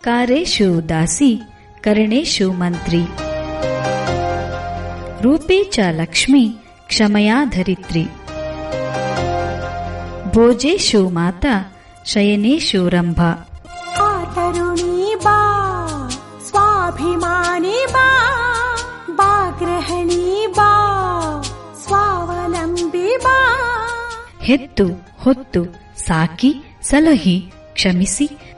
ಕಾರೇಶು ದಾಸಿ ಕರಣೇಶು ಮಂತ್ರಿ ರೂಪೇ ಚ ಲಕ್ಷ್ಮಿ ಕ್ಷಮಯಾ ಧರಿತ್ರಿ ಭೋಜೇಶು ಮಾತಾ ಶಯನೇಶು ರಂಭಾ तरुणी बा स्वाभिमानी बा बा गृहिणी बा स्वावलम्बी बा ಹೆತ್ತು ಹೊತ್ತು ಸಾಕಿ ಸಲಹಿ ಕ್ಷಮಿಸಿ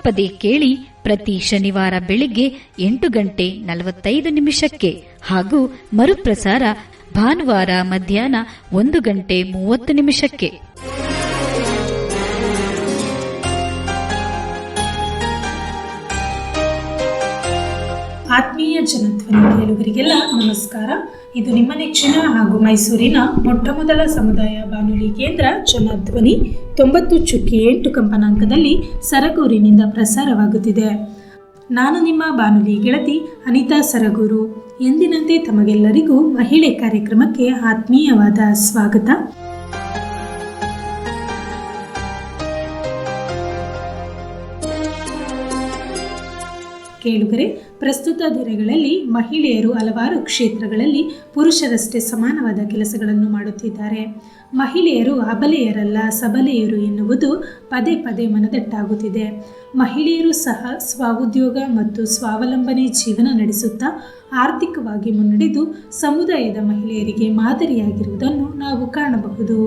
ತಪ್ಪದೆ ಕೇಳಿ ಪ್ರತಿ ಶನಿವಾರ ಬೆಳಿಗ್ಗೆ ಎಂಟು ಗಂಟೆ ನಲವತ್ತೈದು ನಿಮಿಷಕ್ಕೆ ಹಾಗೂ ಮರುಪ್ರಸಾರ ಭಾನುವಾರ ಮಧ್ಯಾಹ್ನ ಒಂದು ಗಂಟೆ ಮೂವತ್ತು ನಿಮಿಷಕ್ಕೆ. ಆತ್ಮೀಯ ಕೇಳುಗರಿಗೆಲ್ಲ ನಮಸ್ಕಾರ. ಇದು ನಿಮ್ಮ ನೆಚ್ಚಿನ ಹಾಗೂ ಮೈಸೂರಿನ ಮೊಟ್ಟಮೊದಲ ಸಮುದಾಯ ಬಾನುಲಿ ಕೇಂದ್ರ ಜನಧ್ವನಿ ತೊಂಬತ್ತು ಚುಕ್ಕಿ ಎಂಟು ಕಂಪನಾಂಕದಲ್ಲಿ ಸರಗೂರಿನಿಂದ ಪ್ರಸಾರವಾಗುತ್ತಿದೆ. ನಾನು ನಿಮ್ಮ ಬಾನುಲಿ ಗೆಳತಿ ಅನಿತಾ ಸರಗೂರು. ಎಂದಿನಂತೆ ತಮಗೆಲ್ಲರಿಗೂ ಮಹಿಳೆ ಕಾರ್ಯಕ್ರಮಕ್ಕೆ ಆತ್ಮೀಯವಾದ ಸ್ವಾಗತ. ಕೇಳುಗರೆ, ಪ್ರಸ್ತುತ ದಿನಗಳಲ್ಲಿ ಮಹಿಳೆಯರು ಹಲವಾರು ಕ್ಷೇತ್ರಗಳಲ್ಲಿ ಪುರುಷರಷ್ಟೇ ಸಮಾನವಾದ ಕೆಲಸಗಳನ್ನು ಮಾಡುತ್ತಿದ್ದಾರೆ. ಮಹಿಳೆಯರು ಅಬಲೆಯರಲ್ಲ, ಸಬಲೆಯರು ಎನ್ನುವುದು ಪದೇ ಪದೇ ಮನದಟ್ಟಾಗುತ್ತಿದೆ. ಮಹಿಳೆಯರು ಸಹ ಸ್ವಉದ್ಯೋಗ ಮತ್ತು ಸ್ವಾವಲಂಬನೆ ಜೀವನ ನಡೆಸುತ್ತಾ ಆರ್ಥಿಕವಾಗಿ ಮುನ್ನಡೆದು ಸಮುದಾಯದ ಮಹಿಳೆಯರಿಗೆ ಮಾದರಿಯಾಗಿರುವುದನ್ನು ನಾವು ಕಾಣಬಹುದು.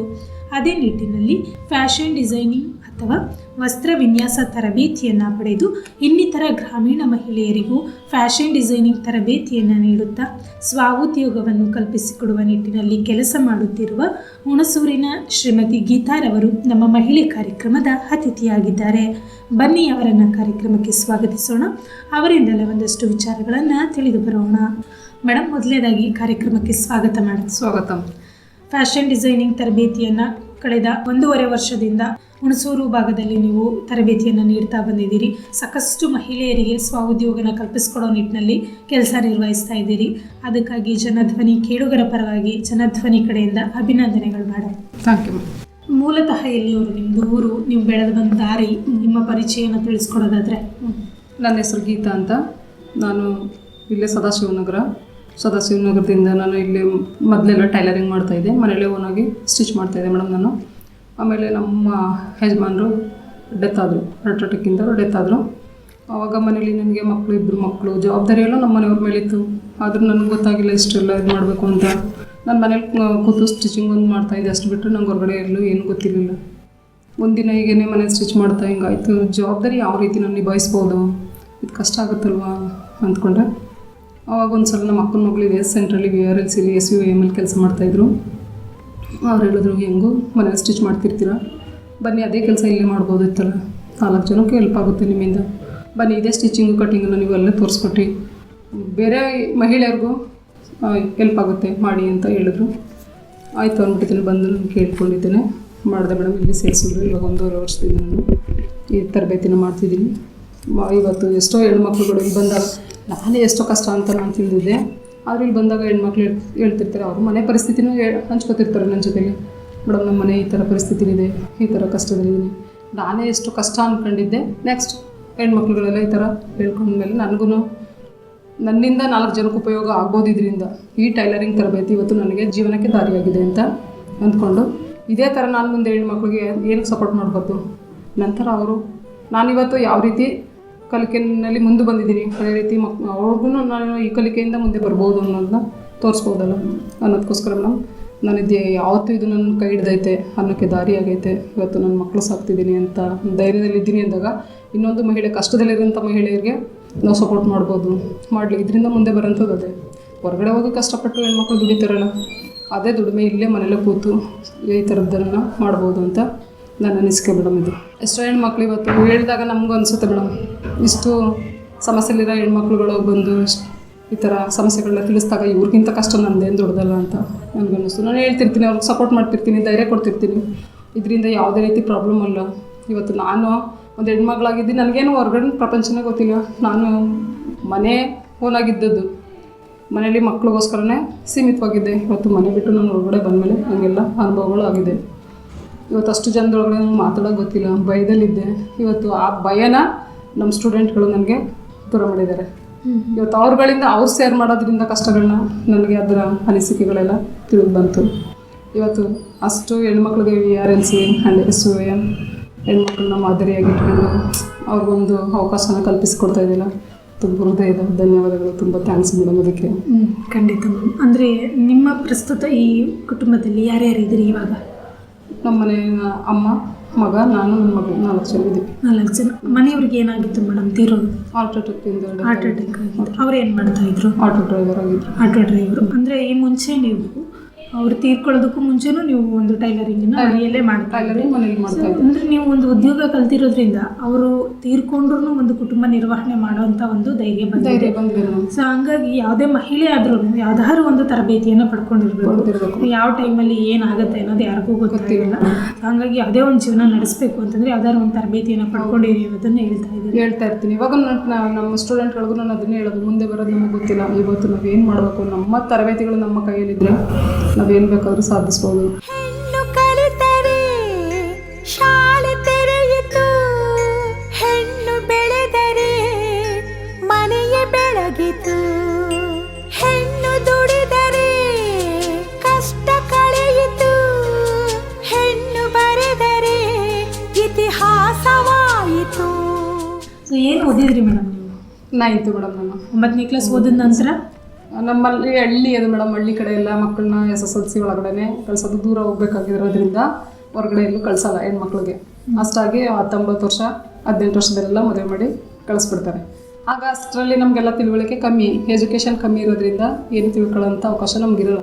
ಅದೇ ನಿಟ್ಟಿನಲ್ಲಿ ಫ್ಯಾಷನ್ ಡಿಸೈನಿಂಗ್ ಅಥವಾ ವಸ್ತ್ರ ವಿನ್ಯಾಸ ತರಬೇತಿಯನ್ನು ಪಡೆದು ಇನ್ನಿತರ ಗ್ರಾಮೀಣ ಮಹಿಳೆಯರಿಗೂ ಫ್ಯಾಷನ್ ಡಿಸೈನಿಂಗ್ ತರಬೇತಿಯನ್ನು ನೀಡುತ್ತಾ ಸ್ವಉದ್ಯೋಗವನ್ನು ಕಲ್ಪಿಸಿಕೊಡುವ ನಿಟ್ಟಿನಲ್ಲಿ ಕೆಲಸ ಮಾಡುತ್ತಿರುವ ಹುಣಸೂರಿನ ಶ್ರೀಮತಿ ಗೀತಾರವರು ನಮ್ಮ ಮಹಿಳೆ ಕಾರ್ಯಕ್ರಮದ ಅತಿಥಿಯಾಗಿದ್ದಾರೆ. ಬನ್ನಿ ಅವರನ್ನು ಕಾರ್ಯಕ್ರಮಕ್ಕೆ ಸ್ವಾಗತಿಸೋಣ. ಅವರಿಂದಲೇ ಒಂದಷ್ಟು ವಿಚಾರಗಳನ್ನು ತಿಳಿದು ಬರೋಣ. ಮೇಡಮ್ ಮೊದಲನೇದಾಗಿ ಕಾರ್ಯಕ್ರಮಕ್ಕೆ ಸ್ವಾಗತ ಮಾಡಿ ಸ್ವಾಗತ. ಫ್ಯಾಷನ್ ಡಿಸೈನಿಂಗ್ ತರಬೇತಿಯನ್ನು ಕಳೆದ ಒಂದೂವರೆ ವರ್ಷದಿಂದ ಹುಣಸೂರು ಭಾಗದಲ್ಲಿ ನೀವು ತರಬೇತಿಯನ್ನು ನೀಡ್ತಾ ಬಂದಿದ್ದೀರಿ. ಸಾಕಷ್ಟು ಮಹಿಳೆಯರಿಗೆ ಸ್ವಉದ್ಯೋಗನ ಕಲ್ಪಿಸ್ಕೊಡೋ ನಿಟ್ಟಿನಲ್ಲಿ ಕೆಲಸ ನಿರ್ವಹಿಸ್ತಾ ಇದ್ದೀರಿ. ಅದಕ್ಕಾಗಿ ಜನಧ್ವನಿ ಕೇಳುಗರ ಪರವಾಗಿ ಜನಧ್ವನಿ ಕಡೆಯಿಂದ ಅಭಿನಂದನೆಗಳು ಮೇಡಮ್ ಥ್ಯಾಂಕ್ ಯು ಮೂಲತಃ ಎಲ್ಲಿಯವರು ನಿಮ್ಮದು ಊರು ನೀವು ಬೆಳೆದು ಬಂದ ದಾರಿ ನಿಮ್ಮ ಪರಿಚಯನ ತಿಳಿಸ್ಕೊಡೋದಾದರೆ? ನನ್ನ ಹೆಸರು ಗೀತಾ ಅಂತ. ನಾನು ಇಲ್ಲೇ ಸದಾಶಿವನಗರ. ಸದಾಶಿವನಗರದಿಂದ ನಾನು ಇಲ್ಲಿ ಮೊದಲೆಲ್ಲ ಟೈಲರಿಂಗ್ ಮಾಡ್ತಾಯಿದ್ದೆ ಮನೆಯಲ್ಲೇ ಓನಾಗಿ ಸ್ಟಿಚ್ ಮಾಡ್ತಾಯಿದ್ದೆ ಮೇಡಮ್ ನಾನು. ಆಮೇಲೆ ನಮ್ಮ ಯಜಮಾನರು ಡೆತ್ ಆದರು ಹಾರ್ಟ್ ಅಟ್ಯಾಕಿಂದ ಡೆತ್ ಆದರು. ಆವಾಗ ಮನೇಲಿ ನನಗೆ ಮಕ್ಕಳು ಇಬ್ಬರು ಮಕ್ಕಳು ಜವಾಬ್ದಾರಿ ಎಲ್ಲ ನಮ್ಮ ಮನೆಯವ್ರ ಮೇಲಿತ್ತು. ಆದರೂ ನನಗೆ ಗೊತ್ತಾಗಿಲ್ಲ ಇಷ್ಟೆಲ್ಲ ಇದು ಮಾಡಬೇಕು ಅಂತ. ನಾನು ಮನೇಲಿ ಕೂತು ಸ್ಟಿಚಿಂಗ್ ಒಂದು ಮಾಡ್ತಾಯಿದ್ದೆ ಅಷ್ಟು ಬಿಟ್ಟರೆ ನಂಗೆ ಹೊರಗಡೆ ಎಲ್ಲೂ ಏನೂ ಗೊತ್ತಿರಲಿಲ್ಲ. ಒಂದಿನ ಹೀಗೇನೆ ಮನೆ ಸ್ಟಿಚ್ ಮಾಡ್ತಾ ಹಿಂಗಾಯಿತು. ಜವಾಬ್ದಾರಿ ಯಾವ ರೀತಿ ನಾನು ನಿಭಾಯಿಸ್ಬೋದು? ಇದು ಕಷ್ಟ ಆಗುತ್ತಲ್ವಾ ಅಂದ್ಕೊಂಡೆ. ಆವಾಗ ಒಂದು ಸಲ ನಮ್ಮ ಅಕ್ಕನ ಮಗಳಿದೆ ಸೆಂಟ್ರಲ್ಲಿ ವಿ ಆರ್ ಎಲ್ ಸಿಲಿ ಎಸ್ ಯು ಎಂ ಎಲ್ ಕೆಲಸ ಮಾಡ್ತಾಯಿದ್ರು ಅವ್ರು ಹೇಳಿದ್ರು ಹೆಂಗು ಮನೇಲಿ ಸ್ಟಿಚ್ ಮಾಡ್ತಿರ್ತೀರ? ಬನ್ನಿ, ಅದೇ ಕೆಲಸ ಇಲ್ಲೇ ಮಾಡ್ಬೋದಿತ್ತಲ್ಲ. ನಾಲ್ಕು ಜನಕ್ಕೆ ಹೆಲ್ಪ್ ಆಗುತ್ತೆ ನಿಮ್ಮಿಂದ. ಬನ್ನಿ, ಇದೇ ಸ್ಟಿಚಿಂಗು ಕಟ್ಟಿಂಗನ್ನು ನೀವು ಅಲ್ಲೇ ತೋರಿಸ್ಕೊಟ್ಟು ಬೇರೆ ಮಹಿಳೆಯರಿಗೂ ಹೆಲ್ಪ್ ಆಗುತ್ತೆ, ಮಾಡಿ ಅಂತ ಹೇಳಿದ್ರು. ಆಯಿತು ಅಂದ್ಬಿಟ್ಟಿದ್ದೀನಿ, ಬಂದು ನಾನು ಕೇಳ್ಕೊಂಡಿದ್ದೇನೆ. ಮಾಡಿದೆ ಮೇಡಮ್, ಇಲ್ಲಿ ಸೇರಿಸಿದ್ರು. ಇವಾಗ ಒಂದೂವರೆ ವರ್ಷದಿಂದ ನಾನು ಈ ತರಬೇತಿನ ಮಾಡ್ತಿದ್ದೀನಿ. ಇವತ್ತು ಎಷ್ಟೋ ಹೆಣ್ಮಕ್ಳುಗಳು ಬಂದಾಗ ನಾನೇ ಎಷ್ಟೋ ಕಷ್ಟ ಅಂತ ನಾನು ತಿಳಿದಿದ್ದೆ. ಆದ್ರೆ ಇಲ್ಲಿ ಬಂದಾಗ ಹೆಣ್ಮಕ್ಳು ಹೇಳ್, ಹೇಳ್ತಿರ್ತಾರೆ. ಅವ್ರ ಮನೆ ಪರಿಸ್ಥಿತಿನೂ ಹಂಚ್ಕೊತಿರ್ತಾರೆ ನನ್ನ ಜೊತೆಗೆ. ಮೇಡಮ್ ನಮ್ಮ ಮನೆ ಈ ಥರ ಪರಿಸ್ಥಿತಿಲಿದೆ. ಈ ಥರ ಕಷ್ಟದಲ್ಲಿದ್ದೀನಿ. ನಾನೇ ಎಷ್ಟು ಕಷ್ಟ ಅಂದ್ಕೊಂಡಿದ್ದೆ ನೆಕ್ಸ್ಟ್ ಹೆಣ್ಮಕ್ಳುಗಳೆಲ್ಲ ಈ ಥರ ಹೇಳ್ಕೊಂಡ್ಮೇಲೆ ನನಗೂ ನನ್ನಿಂದ ನಾಲ್ಕು ಜನಕ್ಕೆ ಉಪಯೋಗ ಆಗ್ಬೋದು ಇದರಿಂದ ಈ ಟೈಲರಿಂಗ್ ತರಬೇತಿ ಇವತ್ತು ನನಗೆ ಜೀವನಕ್ಕೆ ದಾರಿಯಾಗಿದೆ ಅಂತ ಅಂದ್ಕೊಂಡು, ಇದೇ ಥರ ನಾನು ಮುಂದೆ ಹೆಣ್ಮಕ್ಳಿಗೆ ಏನಕ್ಕೆ ಸಪೋರ್ಟ್ ಮಾಡಬೇಕು ನಂತರ ಅವರು, ನಾನಿವತ್ತು ಯಾವ ರೀತಿ ಕಲಿಕೆಯಲ್ಲಿ ಮುಂದೆ ಬಂದಿದ್ದೀನಿ. ಅದೇ ರೀತಿ ಮಕ್ ಅವ್ರಿಗೂ ನಾನು ಈ ಕಲಿಕೆಯಿಂದ ಮುಂದೆ ಬರ್ಬೋದು ಅನ್ನೋದನ್ನ ತೋರಿಸ್ಬೋದಲ್ಲ. ಅನ್ನೋದಕ್ಕೋಸ್ಕರ ನಾನು ನಾನಿದ್ದೆ ಯಾವತ್ತೂ ಇದು ನನ್ನ ಕೈ ಹಿಡ್ದೈತೆ ಅನ್ನೋಕ್ಕೆ ದಾರಿ ಆಗೈತೆ. ಇವತ್ತು ನನ್ನ ಮಕ್ಕಳು ಸಾಕ್ತಿದ್ದೀನಿ ಅಂತ ಧೈರ್ಯದಲ್ಲಿದ್ದೀನಿ ಅಂದಾಗ ಇನ್ನೊಂದು ಮಹಿಳೆ ಕಷ್ಟದಲ್ಲಿರೋಂಥ ಮಹಿಳೆಯರಿಗೆ ನಾವು ಸಪೋರ್ಟ್ ಮಾಡ್ಬೋದು. ಮಾಡಲಿ, ಇದರಿಂದ ಮುಂದೆ ಬರೋಂಥದ್ದು ಅದೇ. ಹೊರಗಡೆ ಹೋಗಿ ಕಷ್ಟಪಟ್ಟು ಹೆಣ್ಮಕ್ಳು ದುಡಿತಾರಲ್ಲ, ಅದೇ ದುಡಿಮೆ ಇಲ್ಲೇ ಮನೇಲೆ ಕೂತು ಈ ಥರದ್ದನ್ನು ಮಾಡ್ಬೋದು ಅಂತ ನನ್ನ ಅನಿಸಿಕೆ ಮೇಡಮ್ ಇದು. ಎಷ್ಟೋ ಹೆಣ್ಮಕ್ಳು ಇವತ್ತು ಹೇಳಿದಾಗ ನಮಗೂ ಅನಿಸುತ್ತೆ ಮೇಡಮ್. ಇಷ್ಟು ಸಮಸ್ಯೆಲಿರೋ ಹೆಣ್ಮಕ್ಳುಗಳು ಬಂದು ಈ ಥರ ಸಮಸ್ಯೆಗಳನ್ನ ತಿಳಿಸ್ದಾಗ ಇವ್ರಿಗಿಂತ ಕಷ್ಟ ನಂದೇನು ದೊಡ್ಡದಲ್ಲ ಅಂತ ನನಗನ್ನಿಸ್ತು. ನಾನು ಹೇಳ್ತಿರ್ತೀನಿ, ಅವ್ರಿಗೆ ಸಪೋರ್ಟ್ ಮಾಡ್ತಿರ್ತೀನಿ, ಧೈರ್ಯ ಕೊಡ್ತಿರ್ತೀನಿ. ಇದರಿಂದ ಯಾವುದೇ ರೀತಿ ಪ್ರಾಬ್ಲಮ್ ಅಲ್ಲ ಇವತ್ತು ನಾನು ಒಂದು ಹೆಣ್ಮಗಳಾಗಿದ್ದು, ನನಗೇನು ಹೊರಗಡೆ ಪ್ರಪಂಚನೇ ಗೊತ್ತಿಲ್ಲ. ನಾನು ಮನೆ ಓನಾಗಿದ್ದದ್ದು. ಮನೇಲಿ ಮಕ್ಳಿಗೋಸ್ಕರನೇ ಸೀಮಿತವಾಗಿದ್ದೆ. ಇವತ್ತು ಮನೆ ಬಿಟ್ಟು ನಾನು ಹೊರಗಡೆ ಬಂದಮೇಲೆ ನನಗೆಲ್ಲ ಅನುಭವಗಳು ಆಗಿದೆ. ಇವತ್ತು ಅಷ್ಟು ಜನದೊಳಗಡೆ ನಂಗೆ ಮಾತಾಡೋಕೆ ಗೊತ್ತಿಲ್ಲ. ಭಯದಲ್ಲಿದ್ದೆ. ಇವತ್ತು ಆ ಭಯನ ನಮ್ಮ ಸ್ಟೂಡೆಂಟ್ಗಳು ನನಗೆ ದೂರ ಮಾಡಿದ್ದಾರೆ. ಇವತ್ತು ಅವ್ರುಗಳಿಂದ ಅವ್ರು ಶೇರ್ ಮಾಡೋದ್ರಿಂದ ಕಷ್ಟಗಳನ್ನ ನನಗೆ ಅದರ ಅನಿಸಿಕೆಗಳೆಲ್ಲ ತಿಳಿದು ಬಂತು. ಇವತ್ತು ಅಷ್ಟು ಹೆಣ್ಮಕ್ಳಿಗೆ V R L C and S U M ಹೆಣ್ಮಕ್ಳನ್ನ ಮಾದರಿಯಾಗಿ ಇಟ್ಕೊಂಡು ಅವ್ರಿಗೊಂದು ಅವಕಾಶನ ಕಲ್ಪಿಸಿಕೊಡ್ತಾ ಇದ್ದಿಲ್ಲ ತುಂಬ ಹೃದಯದ ಧನ್ಯವಾದಗಳು. ತುಂಬ ಥ್ಯಾಂಕ್ಸ್ ಮೇಡಮ್ ಅದಕ್ಕೆ. ಖಂಡಿತ ಅಂದರೆ ನಿಮ್ಮ ಪ್ರಸ್ತುತ ಈ ಕುಟುಂಬದಲ್ಲಿ ಯಾರ್ಯಾರಿದ್ದೀರಿ ಇವಾಗ? ನಮ್ಮ ಮನೆಯ ಅಮ್ಮ ಮಗ ನಾನು ನನ್ನ ಮಗಳು ನಾಲ್ಕು ಜನ ಇದ್ದೀವಿ ನಾಲ್ಕು ಜನ. ಮನೆಯವ್ರಿಗೆ ಏನಾಗಿತ್ತು ಮೇಡಮ್ ತೀರೋದು ಆಟೋ ಅಟ್ಯಾಕಿಂದ ಹಾರ್ಟ್ ಅಟ್ಯಾಕ್ ಆಗಿತ್ತು ಅವ್ರು ಏನು ಮಾಡ್ತಾ ಇದ್ರು? ಆಟೋ ಡ್ರೈವರ್ ಆಗಿದ್ರು. ಆಟೋ ಡ್ರೈವರ್ ಅಂದರೆ ಈ ಮುಂಚೆ ನೀವು ಅವ್ರು ತೀರ್ಕೊಳ್ಳೋದಕ್ಕೂ ಮುಂಚೆನೂ ನೀವು ಒಂದು ಟೈಲರಿಂಗ್ ಮನೆಯಲ್ಲೇ ಮಾಡ್ತಾ ಅಂದ್ರೆ ನೀವು ಒಂದು ಉದ್ಯೋಗ ಕಲ್ತಿರೋದ್ರಿಂದ ಅವರು ತೀರ್ಕೊಂಡ್ರು ಒಂದು ಕುಟುಂಬ ನಿರ್ವಹಣೆ ಮಾಡುವಂತ ಒಂದು ಧೈರ್ಯ ಬಂದಿದೆ. ಸೊ ಹಂಗಾಗಿ ಯಾವುದೇ ಮಹಿಳೆ ಆದ್ರೂ ಯಾವ್ದಾದ್ರು ಒಂದು ತರಬೇತಿಯನ್ನು ಪಡ್ಕೊಂಡಿರ್ಬೇಕು ಯಾವ ಟೈಮಲ್ಲಿ ಏನಾಗುತ್ತೆ ಅನ್ನೋದು ಯಾರಿಗೂ ಗೊತ್ತಿರಲ್ಲ. ಹಂಗಾಗಿ ಯಾವುದೇ ಒಂದು ಜೀವನ ನಡೆಸಬೇಕು ಅಂತಂದ್ರೆ ಯಾವ್ದಾದ್ರು ಒಂದು ತರಬೇತಿಯನ್ನು ಪಡ್ಕೊಂಡಿರಿ ಅನ್ನೋದನ್ನ ಹೇಳ್ತಾ ಇದ್ದೀನಿ ಹೇಳ್ತಾ ಇರ್ತೀನಿ. ಇವಾಗ ನಮ್ಮ ಸ್ಟೂಡೆಂಟ್ಗಳಿಗೂ ನಾನು ಅದನ್ನೇ ಹೇಳೋದು. ಮುಂದೆ ಬರೋದು ನಮಗೆ ಗೊತ್ತಿಲ್ಲ. ಇವತ್ತು ನಾವು ಏನು ಮಾಡಬೇಕು? ನಮ್ಮ ತರಬೇತಿಗಳು ನಮ್ಮ ಕೈಯಲ್ಲಿದ್ದರೆ ನಾವೇನು ಬೇಕಾದರೂ ಸಾಧಿಸ್ಬೋದು. ಹೆಣ್ಣು ಕಲಿತರೆ ಶಾಲೆ ತೆರೆಯಿತು. ಹೆಣ್ಣು ಬೆಳೆದರೆ ಮನೆಯ ಬೆಳಗಿತು. ಹೆಣ್ಣು ದುಡಿದರೆ ಕಷ್ಟ ಕಳೆಯಿತು. ಹೆಣ್ಣು ಬರೆದರೆ ಇತಿಹಾಸವಾಯಿತು. ಏನು ಓದಿದ್ರಿ ಮೇಡಮ್ ನೀವು? ಇತ್ತು ಮೇಡಮ್ ನಾನು. ಒಂಬತ್ತನೇ ಕ್ಲಾಸ್ ಓದಿದ ನಂತರ? ನಮ್ಮಲ್ಲಿ ಹಳ್ಳಿ ಅದು ಮೇಡಮ್ ಹಳ್ಳಿ ಕಡೆ ಎಲ್ಲ ಮಕ್ಕಳನ್ನ ಎಸ್ ಎಸ್ ಎಲ್ ಸಿ ಒಳಗಡೆ ಕಳ್ಸೋದು. ದೂರ ಹೋಗ್ಬೇಕಾಗಿರೋದ್ರಿಂದ ಹೊರಗಡೆ ಎಲ್ಲೂ ಕಳ್ಸಲ್ಲ ಹೆಣ್ಮಕ್ಳಿಗೆ. ಅಷ್ಟಾಗಿ ಹತ್ತೊಂಬತ್ತು ವರ್ಷ ಹದಿನೆಂಟು ವರ್ಷದಲ್ಲೆಲ್ಲ ಮದುವೆ ಮಾಡಿ ಕಳಿಸ್ಬಿಡ್ತಾರೆ. ಆಗ ಅಷ್ಟರಲ್ಲಿ ನಮಗೆಲ್ಲ ತಿಳುವಳಿಕೆ ಕಮ್ಮಿ. ಎಜುಕೇಷನ್ ಕಮ್ಮಿ ಇರೋದ್ರಿಂದ ಏನು ತಿಳ್ಕೊಳ್ಳೋಂಥ ಅವಕಾಶ ನಮಗಿರಲ್ಲ.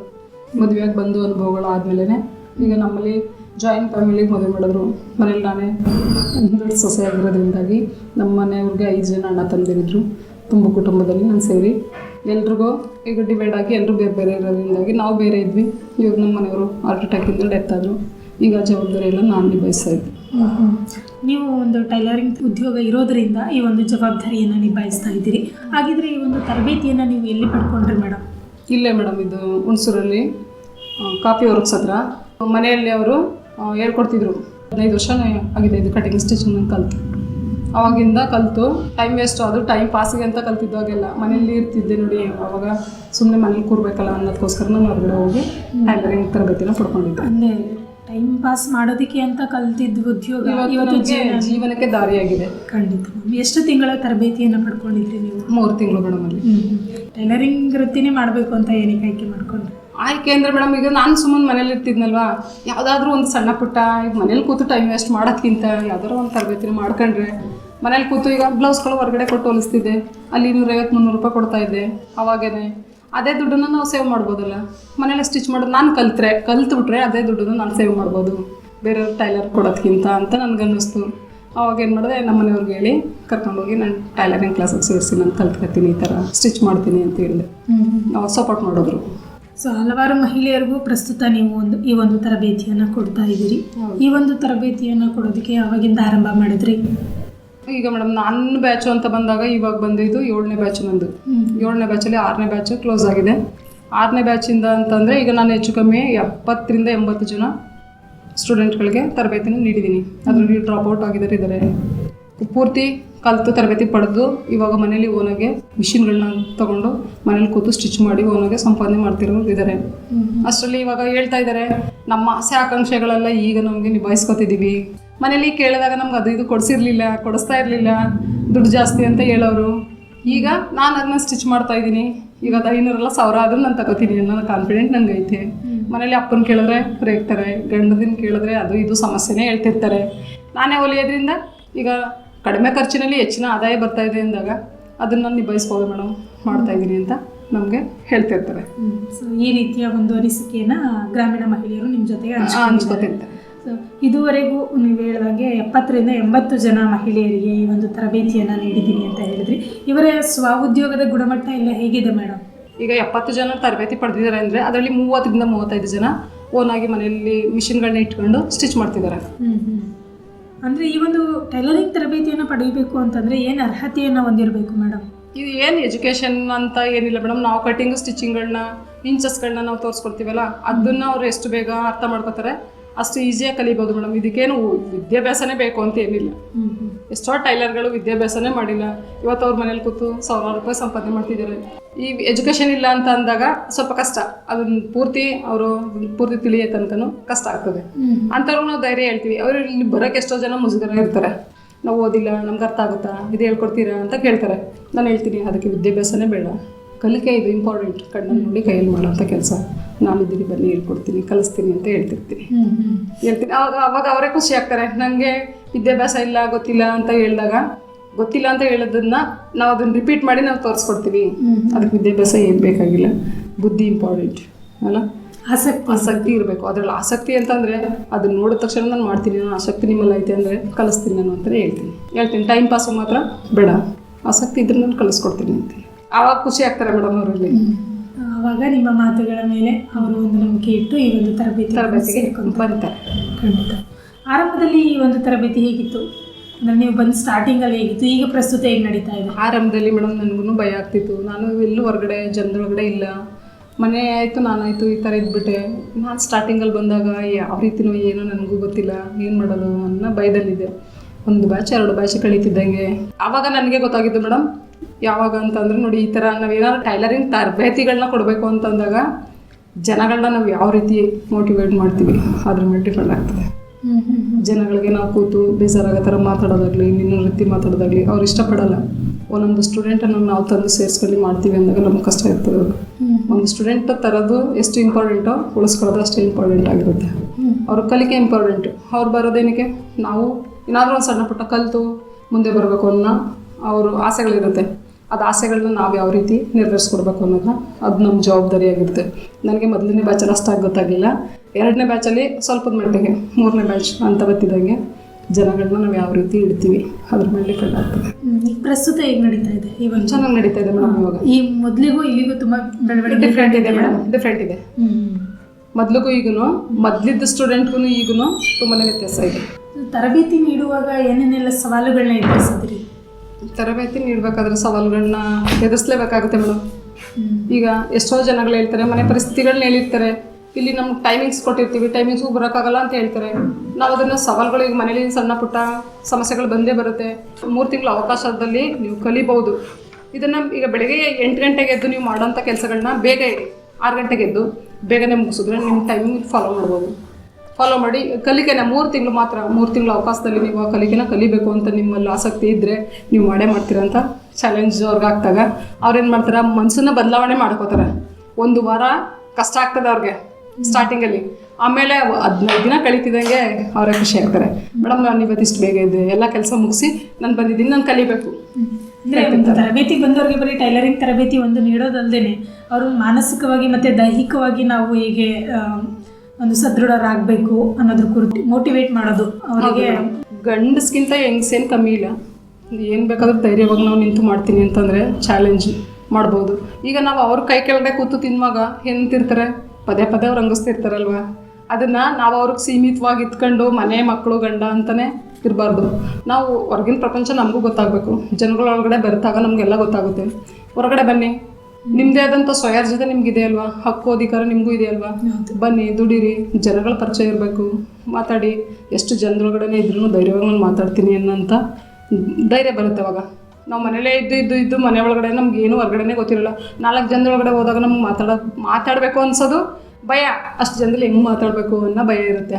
ಮದುವೆಯಾಗಿ ಬಂದು ಅನುಭವಗಳು ಆದಮೇಲೆ ಈಗ ನಮ್ಮಲ್ಲಿ ಜಾಯಿಂಟ್ ಫ್ಯಾಮಿಲಿಗೆ ಮದುವೆ ಮಾಡಿದ್ರು. ಮನೇಲಿ ನಾನೇ ದೊಡ್ಡ ಸೊಸೆ ಆಗಿರೋದ್ರಿಂದಾಗಿ ನಮ್ಮ ಮನೆಯವ್ರಿಗೆ ಐದು ಜನ ಅಣ್ಣ ತಂದಿರಿದ್ರು. ತುಂಬ ಕುಟುಂಬದಲ್ಲಿ ನಾನು ಸೇರಿ ಎಲ್ರಿಗೂ ಈಗ ಡಿವೈಡ್ ಆಗಿ ಎಲ್ಲರೂ ಬೇರೆ ಬೇರೆ ಇರೋದ್ರಿಂದಾಗಿ ನಾವು ಬೇರೆ ಇದ್ವಿ. ಇವಾಗ ನಮ್ಮ ಮನೆಯವರು ಹಾರ್ಟ್ ಅಟ್ಯಾಕಿಂದ ಡೆತ್ ಆದರು. ಈಗ ಜವಾಬ್ದಾರಿ ಎಲ್ಲ ನಾನು ನಿಭಾಯಿಸ್ತಾ ಇದ್ದೆ. ನೀವು ಒಂದು ಟೈಲರಿಂಗ್ ಉದ್ಯೋಗ ಇರೋದರಿಂದ ಈ ಒಂದು ಜವಾಬ್ದಾರಿಯನ್ನು ನಿಭಾಯಿಸ್ತಾ ಇದ್ದೀರಿ. ಹಾಗಿದ್ರೆ ಈ ಒಂದು ತರಬೇತಿಯನ್ನು ನೀವು ಎಲ್ಲಿ ಪಡ್ಕೊಂಡ್ರಿ ಮೇಡಮ್? ಇಲ್ಲೇ ಮೇಡಮ್ ಇದು ಹುಣಸೂರಲ್ಲಿ ಕಾಫಿ ವರ್ಕ್ಸ್ ಹತ್ರ. ಮನೆಯಲ್ಲಿ ಅವರು ಹೇಳ್ಕೊಡ್ತಿದ್ರು. ಹದಿನೈದು ವರ್ಷನೇ ಆಗಿದೆ ಇದು ಕಟಿಂಗ್ ಸ್ಟಿಚಿಂಗ್ ಕಲ್ತು. ಅವಾಗಿಂದ ಕಲಿತು ಟೈಮ್ ವೇಸ್ಟ್ ಅದು ಟೈಮ್ ಪಾಸಿಗೆ ಅಂತ ಕಲ್ತಿದ್ದಾಗೆಲ್ಲ ಮನೇಲಿ ಇರ್ತಿದ್ದೆ ನೋಡಿ ಅವಾಗ ಸುಮ್ಮನೆ ಮನೇಲಿ ಕೂರ್ಬೇಕಲ್ಲ ಅನ್ನೋದಕ್ಕೋಸ್ಕರ ನಾನು ಹೊರಗಡೆ ಹೋಗಿ ಟೈಲರಿಂಗ್ ತರಬೇತಿನ ಪಡ್ಕೊಂಡಿದ್ದೆ. ಅಂದರೆ ಟೈಮ್ ಪಾಸ್ ಮಾಡೋದಕ್ಕೆ ಅಂತ ಕಲ್ತಿದ್ದು ಉದ್ಯೋಗ ಇವತ್ತು ಜೀವನಕ್ಕೆ ದಾರಿಯಾಗಿದೆ. ಖಂಡಿತ. ಎಷ್ಟು ತಿಂಗಳ ತರಬೇತಿಯನ್ನು ಪಡ್ಕೊಂಡಿದ್ರಿ ನೀವು? ಮೂರು ತಿಂಗಳು ಮೇಡಮಲ್ಲಿ ಟೈಲರಿಂಗ್ ವೃತ್ತಿನೇ ಮಾಡಬೇಕು ಅಂತ ಏನಕ್ಕೆ ಆಯ್ಕೆ ಮಾಡ್ಕೊಂಡ್ರಿ? ಆಯ್ಕೆ ಅಂದರೆ ಮೇಡಮ್ ಈಗ ನಾನು ಸುಮ್ಮನೆ ಮನೇಲಿ ಇರ್ತಿದ್ನಲ್ವಾ? ಯಾವುದಾದ್ರೂ ಒಂದು ಸಣ್ಣ ಪುಟ್ಟ ಈಗ ಮನೇಲಿ ಕೂತು ಟೈಮ್ ವೇಸ್ಟ್ ಮಾಡೋದ್ಕಿಂತ ಯಾವ್ದಾದ್ರು ಒಂದು ತರಬೇತಿನ ಮಾಡ್ಕೊಂಡ್ರೆ ಮನೇಲಿ ಕೂತು ಈಗ ಬ್ಲೌಸ್ಗಳು ಹೊರಗಡೆ ಕೊಟ್ಟು ಹೊಲಿಸ್ತಿದ್ದೆ. ಅಲ್ಲಿ ನೂರೈವತ್ತು ಮುನ್ನೂರು ರೂಪಾಯಿ ಕೊಡ್ತಾ ಇದ್ದೆ ಅವಾಗೇನೆ. ಅದೇ ದುಡ್ಡನ್ನು ನಾವು ಸೇವ್ ಮಾಡ್ಬೋದಲ್ಲ. ಮನೇಲಿ ಸ್ಟಿಚ್ ಮಾಡೋದು ನಾನು ಕಲ್ತ್ರೆ ಕಲ್ತ್ಬಿಟ್ರೆ ಅದೇ ದುಡ್ಡನ್ನು ನಾನು ಸೇವ್ ಮಾಡ್ಬೋದು. ಬೇರೆಯವ್ರ ಟೈಲರ್ ಕೊಡೋದಕ್ಕಿಂತ ಅಂತ ನನಗನ್ನಿಸ್ತು. ಅವಾಗ ಏನು ಮಾಡಿದೆ ನಮ್ಮ ಮನೆಯವ್ರಿಗೆ ಹೇಳಿ ಕರ್ಕೊಂಡೋಗಿ ನಾನು ಟೈಲರಿಂಗ್ ಕ್ಲಾಸಿಗೆ ಸೇರಿಸಿ ನಾನು ಕಲ್ತ್ಕೊತೀನಿ ಈ ಥರ ಸ್ಟಿಚ್ ಮಾಡ್ತೀನಿ ಅಂತ ಹೇಳಿದೆ. ಅವಾಗ ಸಪೋರ್ಟ್ ಮಾಡಿದ್ರು. ಸೊ ಹಲವಾರು ಮಹಿಳೆಯರಿಗೂ ಪ್ರಸ್ತುತ ನೀವು ಒಂದು ಈ ಒಂದು ತರಬೇತಿಯನ್ನು ಕೊಡ್ತಾ ಇದ್ದೀರಿ. ಈ ಒಂದು ತರಬೇತಿಯನ್ನು ಕೊಡೋದಕ್ಕೆ ಯಾವಾಗಿಂದ ಆರಂಭ ಮಾಡಿದ್ರಿ? ಈಗ ಮೇಡಮ್ ನನ್ನ ಬ್ಯಾಚು ಅಂತ ಬಂದಾಗ ಇವಾಗ ಬಂದಿದ್ದು ಏಳನೇ ಬ್ಯಾಚ್ ನಂದು. ಏಳನೇ ಬ್ಯಾಚಲ್ಲಿ ಆರನೇ ಬ್ಯಾಚು ಕ್ಲೋಸ್ ಆಗಿದೆ. ಆರನೇ ಬ್ಯಾಚಿಂದ ಅಂತಂದರೆ ಈಗ ನಾನು ಹೆಚ್ಚು ಕಮ್ಮಿ ಎಪ್ಪತ್ತರಿಂದ ಎಂಬತ್ತು ಜನ ಸ್ಟೂಡೆಂಟ್ಗಳಿಗೆ ತರಬೇತಿನ ನೀಡಿದ್ದೀನಿ ಅದರಲ್ಲಿ ಡ್ರಾಪ್ ಔಟ್ ಆಗಿದ್ದಾರೆ ಇದ್ದಾರೆ ಪೂರ್ತಿ ಕಲಿತು ತರಬೇತಿ ಪಡೆದು ಇವಾಗ ಮನೇಲಿ ಓನಾಗೆ ಮಿಷಿನ್ಗಳನ್ನ ತಗೊಂಡು ಮನೇಲಿ ಕೂತು ಸ್ಟಿಚ್ ಮಾಡಿ ಓನಾಗೆ ಸಂಪಾದನೆ ಮಾಡ್ತಿರೋರು ಇದ್ದಾರೆ ಅಷ್ಟರಲ್ಲಿ ಇವಾಗ ಹೇಳ್ತಾ ಇದ್ದಾರೆ ನಮ್ಮ ಆಸೆ ಆಕಾಂಕ್ಷೆಗಳೆಲ್ಲ ಈಗ ನಮಗೆ ನಿಭಾಯಿಸ್ಕೊತಿದ್ದೀವಿ ಮನೇಲಿ ಕೇಳಿದಾಗ ನಮ್ಗೆ ಅದು ಇದು ಕೊಡಿಸಿರ್ಲಿಲ್ಲ ಕೊಡಿಸ್ತಾ ಇರಲಿಲ್ಲ ದುಡ್ಡು ಜಾಸ್ತಿ ಅಂತ ಹೇಳೋರು. ಈಗ ನಾನು ಅದನ್ನ ಸ್ಟಿಚ್ ಮಾಡ್ತಾ ಇದ್ದೀನಿ. ಈಗ ಅದು ಐನೂರೆಲ್ಲ ಸಾವಿರ ಆದ್ರೂ ನಾನು ತಗೋತೀನಿ ಅನ್ನೋ ಕಾನ್ಫಿಡೆಂಟ್ ನನಗೆ ಐತೆ. ಮನೇಲಿ ಅಪ್ಪನ ಕೇಳಿದ್ರೆ ರೇಗ್ತಾರೆ ಗಂಡದಿನ ಕೇಳಿದ್ರೆ ಅದು ಇದು ಸಮಸ್ಯೆನೇ ಹೇಳ್ತಿರ್ತಾರೆ. ನಾನೇ ಹೊಲಿಯೋದ್ರಿಂದ ಈಗ ಕಡಿಮೆ ಖರ್ಚಿನಲ್ಲಿ ಹೆಚ್ಚಿನ ಆದಾಯ ಬರ್ತಾ ಇದೆ ಅಂದಾಗ ಅದನ್ನು ನಿಭಾಯಿಸ್ಬೋದು ಮೇಡಮ್ ಮಾಡ್ತಾ ಇದ್ದೀನಿ ಅಂತ ನಮಗೆ ಹೇಳ್ತಿರ್ತಾರೆ. ಸೊ ಈ ರೀತಿಯ ಒಂದು ಅನಿಸಿಕೆಯನ್ನು ಗ್ರಾಮೀಣ ಮಹಿಳೆಯರು ನಿಮ್ಮ ಜೊತೆಗೆ. ಹಂಚ್ಕೊತಿರ್ತಾರೆ. So, ಇದುವರೆಗೂ ನೀವು ಹೇಳಿದಂಗೆ ಎಪ್ಪತ್ತರಿಂದ ಎಂಬತ್ತು ಜನ ಮಹಿಳೆಯರಿಗೆ ಈ ಒಂದು ತರಬೇತಿಯನ್ನು ನೀಡಿದ್ದೀನಿ ಅಂತ ಹೇಳಿದ್ರಿ. ಇವರ ಸ್ವಉದ್ಯೋಗದ ಗುಣಮಟ್ಟ ಎಲ್ಲ ಹೇಗಿದೆ ಮೇಡಮ್? ಈಗ ಎಪ್ಪತ್ತು ಜನ ತರಬೇತಿ ಪಡೆದಿದ್ದಾರೆ ಅಂದರೆ ಅದರಲ್ಲಿ ಮೂವತ್ತರಿಂದ ಮೂವತ್ತೈದು ಜನ ಓನಾಗಿ ಮನೆಯಲ್ಲಿ ಮಿಷಿನ್ಗಳನ್ನ ಇಟ್ಕೊಂಡು ಸ್ಟಿಚ್ ಮಾಡ್ತಿದ್ದಾರೆ. ಅಂದ್ರೆ ಈ ಒಂದು ಟೈಲರಿಂಗ್ ತರಬೇತಿಯನ್ನು ಪಡೆಯಬೇಕು ಅಂತಂದರೆ ಏನು ಅರ್ಹತೆಯನ್ನು ಹೊಂದಿರಬೇಕು ಮೇಡಮ್? ಇದು ಏನು ಎಜುಕೇಷನ್ ಅಂತ ಏನಿಲ್ಲ ಮೇಡಮ್. ನಾವು ಕಟಿಂಗ್ ಸ್ಟಿಚಿಂಗ್ಗಳನ್ನ ಇಂಚಸ್ಗಳನ್ನ ನಾವು ತೋರಿಸ್ಕೊಡ್ತೀವಲ್ಲ ಅದನ್ನ ಅವ್ರು ಎಷ್ಟು ಬೇಗ ಅರ್ಥ ಮಾಡ್ಕೋತಾರೆ. ಅಷ್ಟು ಈಸಿಯಾಗಿ ಕಲಿಬೋದು ಮೇಡಮ್ ಇದಕ್ಕೇನು ವಿದ್ಯಾಭ್ಯಾಸನೇ ಬೇಕು ಅಂತ ಏನಿಲ್ಲ. ಎಷ್ಟೋ ಟೈಲರ್ಗಳು ವಿದ್ಯಾಭ್ಯಾಸನೇ ಮಾಡಿಲ್ಲ. ಇವತ್ತು ಅವ್ರ ಮನೇಲಿ ಕೂತು ಸಾವಿರಾರು ರೂಪಾಯಿ ಸಂಪಾದನೆ ಮಾಡ್ತಿದ್ದಾರೆ. ಈ ಎಜುಕೇಷನ್ ಇಲ್ಲ ಅಂತ ಅಂದಾಗ ಸ್ವಲ್ಪ ಕಷ್ಟ. ಅದನ್ನ ಪೂರ್ತಿ ಅವರು ಪೂರ್ತಿ ತಿಳಿಯೋ ತನಕನೂ ಕಷ್ಟ ಆಗ್ತದೆ. ಅಂಥವ್ರಿಗೆ ನಾವು ಧೈರ್ಯ ಹೇಳ್ತೀವಿ. ಅವ್ರು ಇಲ್ಲಿ ಬರೋಕ್ಕೆ ಎಷ್ಟೋ ಜನ ಮುಜುಗರ ಇರ್ತಾರೆ. ನಾವು ಓದಿಲ್ಲ ನಮ್ಗೆ ಅರ್ಥ ಆಗುತ್ತಾ? ಇದು ಹೇಳ್ಕೊಡ್ತೀರಾ ಅಂತ ಕೇಳ್ತಾರೆ. ನಾನು ಹೇಳ್ತೀನಿ ಅದಕ್ಕೆ ವಿದ್ಯಾಭ್ಯಾಸನೇ ಬೇಡ. ಕಲಿಕೆ ಇದು ಇಂಪಾರ್ಟೆಂಟ್ ಕಣ್ಣಲ್ಲಿ ನೋಡಿ ಕೈಯಲ್ಲಿ ಮಾಡೋಂಥ ಕೆಲಸ. ನಾನಿದ್ದೀನಿ ಬನ್ನಿ ಹೇಳ್ಕೊಡ್ತೀನಿ ಕಲಿಸ್ತೀನಿ ಅಂತ ಹೇಳ್ತಿರ್ತೀನಿ. ಹೇಳ್ತೀನಿ. ಆವಾಗ ಅವಾಗ ಅವರೇ ಖುಷಿ ಆಗ್ತಾರೆ. ನನಗೆ ವಿದ್ಯಾಭ್ಯಾಸ ಇಲ್ಲ ಗೊತ್ತಿಲ್ಲ ಅಂತ ಹೇಳಿದಾಗ ಗೊತ್ತಿಲ್ಲ ಅಂತ ಹೇಳೋದನ್ನ ನಾವು ಅದನ್ನ ರಿಪೀಟ್ ಮಾಡಿ ನಾವು ತೋರಿಸ್ಕೊಡ್ತೀವಿ. ಅದಕ್ಕೆ ವಿದ್ಯಾಭ್ಯಾಸ ಏನು ಬೇಕಾಗಿಲ್ಲ. ಬುದ್ಧಿ ಇಂಪಾರ್ಟೆಂಟ್ ಅಲ್ಲ? ಆಸಕ್ತಿ. ಆಸಕ್ತಿ ಇರಬೇಕು. ಅದರಲ್ಲಿ ಆಸಕ್ತಿ ಅಂತಂದರೆ ಅದನ್ನ ನೋಡಿದ ತಕ್ಷಣ ನಾನು ಮಾಡ್ತೀನಿ. ನಾನು ಆಸಕ್ತಿ ನಿಮ್ಮಲ್ಲಿ ಐತೆ ಅಂದರೆ ಕಲಿಸ್ತೀನಿ ನಾನು ಅಂತಲೇ ಹೇಳ್ತೀನಿ. ಹೇಳ್ತೀನಿ. ಟೈಮ್ ಪಾಸು ಮಾತ್ರ ಬೇಡ. ಆಸಕ್ತಿ ಇದ್ರೆ ನಾನು ಕಲಿಸ್ಕೊಡ್ತೀನಿ ಅಂತೀನಿ. ಆವಾಗ ಖುಷಿ ಆಗ್ತಾರೆ ಮೇಡಮ್ ಅವರಲ್ಲಿ. ಆವಾಗ ನಿಮ್ಮ ಮಾತುಗಳ ಮೇಲೆ ಅವರು ಒಂದು ನಂಬಿಕೆ ಇಟ್ಟು ಈ ಒಂದು ತರಬೇತಿ ತರಬೇತಿಗೆ ಬರ್ತಾರೆ ಖಂಡಿತ. ಆರಂಭದಲ್ಲಿ ಈ ಒಂದು ತರಬೇತಿ ಹೇಗಿತ್ತು? ಅಂದ್ರೆ ನೀವು ಬಂದು ಸ್ಟಾರ್ಟಿಂಗಲ್ಲಿ ಹೇಗಿತ್ತು? ಈಗ ಪ್ರಸ್ತುತ ಹೇಗೆ ನಡೀತಾ ಇದೆ? ಆರಂಭದಲ್ಲಿ ಮೇಡಮ್ ನನಗೂ ಭಯ ಆಗ್ತಿತ್ತು. ನಾನು ಎಲ್ಲೂ ಹೊರಗಡೆ ಜನದೊಳಗಡೆ ಇಲ್ಲ. ಮನೆ ಆಯಿತು ನಾನಾಯಿತು ಈ ಥರ ಇದ್ಬಿಟ್ಟೆ. ನಾನು ಸ್ಟಾರ್ಟಿಂಗಲ್ಲಿ ಬಂದಾಗ ಯಾವ ರೀತಿನೋ ಏನೋ ನನಗೂ ಗೊತ್ತಿಲ್ಲ. ಏನು ಮಾಡೋದು ಅನ್ನೋ ಭಯದಲ್ಲಿದೆ ಒಂದು ಭಾಷೆ ಎರಡು ಭಾಷೆ ಕಳೀತಿದ್ದಂಗೆ. ಆವಾಗ ನನಗೆ ಗೊತ್ತಾಗಿತ್ತು ಮೇಡಮ್ ಯಾವಾಗ ಅಂತಂದ್ರೆ ನೋಡಿ ಈ ಥರ ನಾವೇನಾದ್ರು ಟೈಲರಿಂಗ್ ತರಬೇತಿಗಳನ್ನ ಕೊಡಬೇಕು ಅಂತಂದಾಗ ಜನಗಳನ್ನ ನಾವು ಯಾವ ರೀತಿ ಮೋಟಿವೇಟ್ ಮಾಡ್ತೀವಿ ಅದ್ರ ಮೇಲೆ ಡಿಪೆಂಡ್ ಆಗ್ತದೆ. ಜನಗಳಿಗೆ ನಾವು ಕೂತು ಬೇಜಾರಾಗೋ ಥರ ಮಾತಾಡೋದಾಗಲಿ, ನಿನ್ನ ರೀತಿ ಮಾತಾಡೋದಾಗಲಿ ಅವ್ರು ಇಷ್ಟಪಡಲ್ಲ. ಒಂದೊಂದು ಸ್ಟೂಡೆಂಟನ್ನು ನಾವು ತಂದು ಸೇರಿಸ್ಕೊಂಡು ಮಾಡ್ತೀವಿ ಅಂದಾಗ ನಮ್ಗೆ ಕಷ್ಟ ಇರ್ತದೆ. ಒಂದು ಸ್ಟೂಡೆಂಟ್ ತರೋದು ಎಷ್ಟು ಇಂಪಾರ್ಟೆಂಟೋ ಉಳಿಸ್ಕೊಳ್ಳೋದು ಅಷ್ಟೇ ಇಂಪಾರ್ಟೆಂಟ್ ಆಗಿರುತ್ತೆ. ಅವ್ರ ಕಲಿಕೆ ಇಂಪಾರ್ಟೆಂಟ್ ಅವ್ರು ಬರೋದೇನಕ್ಕೆ? ನಾವು ಏನಾದರೂ ಒಂದು ಸಣ್ಣ ಪುಟ್ಟ ಕಲಿತು ಮುಂದೆ ಬರಬೇಕು ಅನ್ನೋ ಅವರು ಆಸೆಗಳಿರುತ್ತೆ. ಅದು ಆಸೆಗಳನ್ನ ನಾವು ಯಾವ ರೀತಿ ನೆರವೇರಿಸ್ಕೊಡ್ಬೇಕು ಅನ್ನೋದನ್ನ ಅದು ನಮ್ಮ ಜವಾಬ್ದಾರಿಯಾಗಿರುತ್ತೆ ನನಗೆ ಮೊದಲನೇ ಬ್ಯಾಚಲ್ಲಿ ಅಷ್ಟಾಗಿ ಗೊತ್ತಾಗಲಿಲ್ಲ ಎರಡನೇ ಬ್ಯಾಚಲ್ಲಿ ಸ್ವಲ್ಪದ ಮಟ್ಟಿಗೆ ಮೂರನೇ ಬ್ಯಾಚ್ ಅಂತ ಗೊತ್ತಿದ್ದಂಗೆ ಜನಗಳನ್ನ ನಾವು ಯಾವ ರೀತಿ ಇಡ್ತೀವಿ ಅದ್ರ ಮೇಲೆ ಡಿಪೆಂಡ್ ಆಗ್ತದೆ. ಈಗ ಪ್ರಸ್ತುತ ಹೇಗೆ ನಡೀತಾ ಇದೆ ಈ ಒಂದು? ಚೆನ್ನಾಗಿ ನಡೀತಾ ಇದೆ ಮೇಡಮ್ ಇವಾಗ. ಈ ಮೊದಲಿಗೂ ಇಲ್ಲಿಗೂ ತುಂಬ ಬೆಳವಣಿಗೆ ಡಿಫ್ರೆಂಟ್ ಇದೆ ಮೇಡಮ್ ಡಿಫ್ರೆಂಟ್ ಇದೆ. ಮೊದ್ಲಿಗೂ ಮೊದಲಿಗೂ ಈಗೂ ಮೊದಲಿದ್ದ ಸ್ಟೂಡೆಂಟ್ಗೂ ಈಗೂ ತುಂಬಾ ವ್ಯತ್ಯಾಸ ಇದೆ. ತರಬೇತಿ ನೀಡುವಾಗ ಏನೇನೆಲ್ಲ ಸವಾಲುಗಳನ್ನ ಎದುರಿಸಿದ್ರಿ? ತರಬೇತಿ ನೀಡಬೇಕಾದ್ರೆ ಸವಾಲುಗಳನ್ನ ಎದುರಿಸಲೇಬೇಕಾಗುತ್ತೆ ಮೇಡಮ್. ಈಗ ಎಷ್ಟೋ ಜನಗಳು ಹೇಳ್ತಾರೆ ಮನೆ ಪರಿಸ್ಥಿತಿಗಳನ್ನ ಹೇಳಿರ್ತಾರೆ. ಇಲ್ಲಿ ನಮ್ಗೆ ಟೈಮಿಂಗ್ಸ್ ಕೊಟ್ಟಿರ್ತೀವಿ ಟೈಮಿಂಗ್ಸ್ಗೂ ಬರೋಕ್ಕಾಗಲ್ಲ ಅಂತ ಹೇಳ್ತಾರೆ. ನಾವು ಅದನ್ನು ಸವಾಲುಗಳು ಈಗ ಮನೇಲಿ ಸಣ್ಣ ಪುಟ್ಟ ಸಮಸ್ಯೆಗಳು ಬಂದೇ ಬರುತ್ತೆ. ಮೂರು ತಿಂಗಳ ಅವಕಾಶದಲ್ಲಿ ನೀವು ಕಲಿಬಹುದು. ಇದನ್ನು ಈಗ ಬೆಳಗ್ಗೆ ಎಂಟು ಗಂಟೆಗೆ ಎದ್ದು ನೀವು ಮಾಡೋಂಥ ಕೆಲಸಗಳನ್ನ ಬೇಗ ಆರು ಗಂಟೆಗೆ ಎದ್ದು ಬೇಗನೆ ಮುಗಿಸಿದ್ರೆ ನಿಮ್ಮ ಟೈಮಿಂಗ್ ಫಾಲೋ ಮಾಡ್ಬೋದು. ಫಾಲೋ ಮಾಡಿ. ಕಲಿಕೆನ ಮೂರು ತಿಂಗಳು ಮಾತ್ರ ಮೂರು ತಿಂಗಳ ಅವಕಾಶದಲ್ಲಿ ನೀವು ಆ ಕಲಿಕೆನ ಕಲಿಬೇಕು ಅಂತ ನಿಮ್ಮಲ್ಲಿ ಆಸಕ್ತಿ ಇದ್ದರೆ ನೀವು ಮಾಡೇ ಮಾಡ್ತೀರಂತ ಅಂತ ಚಾಲೆಂಜ್ ಅವ್ರಿಗೆ ಆಗ್ತಾಗ ಅವ್ರೇನು ಮಾಡ್ತಾರೆ? ಮನಸ್ಸನ್ನ ಬದಲಾವಣೆ ಮಾಡ್ಕೋತಾರೆ. ಒಂದು ವಾರ ಕಷ್ಟ ಆಗ್ತದೆ ಅವ್ರಿಗೆ ಸ್ಟಾರ್ಟಿಂಗಲ್ಲಿ ಆಮೇಲೆ ಹದಿನೈದು ದಿನ ಕಳೀತಿದ್ದಂಗೆ ಅವರೇ ಖುಷಿ ಆಗ್ತಾರೆ. ಮೇಡಮ್ ನಾನು ಇವತ್ತಿಷ್ಟು ಬೇಗ ಇದ್ದೆ. ಎಲ್ಲ ಕೆಲಸ ಮುಗಿಸಿ ನಾನು ಬಂದಿದ್ದೀನಿ ನಾನು ಕಲಿಬೇಕು. ತರಬೇತಿ ಬಂದವ್ರಿಗೆ ಬರೀ ಟೈಲರಿಂಗ್ ತರಬೇತಿ ಒಂದು ನೀಡೋದಲ್ದೇನೆ ಅವರು ಮಾನಸಿಕವಾಗಿ ಮತ್ತು ದೈಹಿಕವಾಗಿ ನಾವು ಹೇಗೆ ಒಂದು ಸದೃಢರಾಗಬೇಕು ಅನ್ನೋದ್ರ ಕುರಿತು ಮೋಟಿವೇಟ್ ಮಾಡೋದು ಅವರಿಗೆ. ಗಂಡಸ್ಗಿಂತ ಹೆಂಗ್ಸೇನು ಕಮ್ಮಿ ಇಲ್ಲ. ಏನು ಬೇಕಾದ್ರೂ ಧೈರ್ಯವಾಗಿ ನಾವು ನಿಂತು ಮಾಡ್ತೀನಿ ಅಂತಂದರೆ ಚಾಲೆಂಜ್ ಮಾಡ್ಬೋದು. ಈಗ ನಾವು ಅವ್ರ ಕೈ ಕೆಳಗಡೆ ಕೂತು ತಿನ್ನುವಾಗ ಹೆಂತಿರ್ತಾರೆ? ಪದೇ ಪದೇ ಅವ್ರು ರಂಗಿಸ್ತಿರ್ತಾರಲ್ವ ಅದನ್ನು ನಾವು ಅವ್ರಿಗೆ ಸೀಮಿತವಾಗಿ ಇತ್ಕೊಂಡು ಮನೆ ಮಕ್ಕಳು ಗಂಡ ಅಂತಲೇ ಇರಬಾರ್ದು. ನಾವು ಹೊರಗಿನ ಪ್ರಪಂಚ ನಮಗೂ ಗೊತ್ತಾಗಬೇಕು. ಜನಗಳೊಳಗಡೆ ಬೆರೆತಾಗ ನಮಗೆಲ್ಲ ಗೊತ್ತಾಗುತ್ತೆ. ಹೊರಗಡೆ ಬನ್ನಿ. ನಿಮ್ಮದೇ ಆದಂಥ ಸ್ವಯಾರ್ಜಿತ ಇದೆ ಅಲ್ವಾ? ಹಕ್ಕು ಅಧಿಕಾರ ನಿಮಗೂ ಇದೆ ಅಲ್ವಾ? ಬನ್ನಿ ದುಡೀರಿ. ಜನಗಳ ಪರಿಚಯ ಇರಬೇಕು. ಮಾತಾಡಿ. ಎಷ್ಟು ಜನರೊಳಗಡೆ ಇದ್ರೂ ಧೈರ್ಯವಾಗಿ ನಾನು ಮಾತಾಡ್ತೀನಿ ಅನ್ನೋಂಥ ಧೈರ್ಯ ಬರುತ್ತೆ ಅವಾಗ. ನಾವು ಮನೇಲೇ ಇದ್ದು ಇದ್ದು ಇದ್ದು ಮನೆ ಒಳಗಡೆ ನಮ್ಗೆ ಏನು ಹೊರಗಡೆನೇ ಗೊತ್ತಿರಲ್ಲ. ನಾಲ್ಕು ಜನರೊಳಗಡೆ ಹೋದಾಗ ನಮ್ಗೆ ಮಾತಾಡ ಮಾತಾಡಬೇಕು ಅನ್ಸೋದು ಭಯ. ಅಷ್ಟು ಜನದಲ್ಲಿ ಹೆಂಗೆ ಮಾತಾಡಬೇಕು ಅನ್ನೋ ಭಯ ಇರುತ್ತೆ.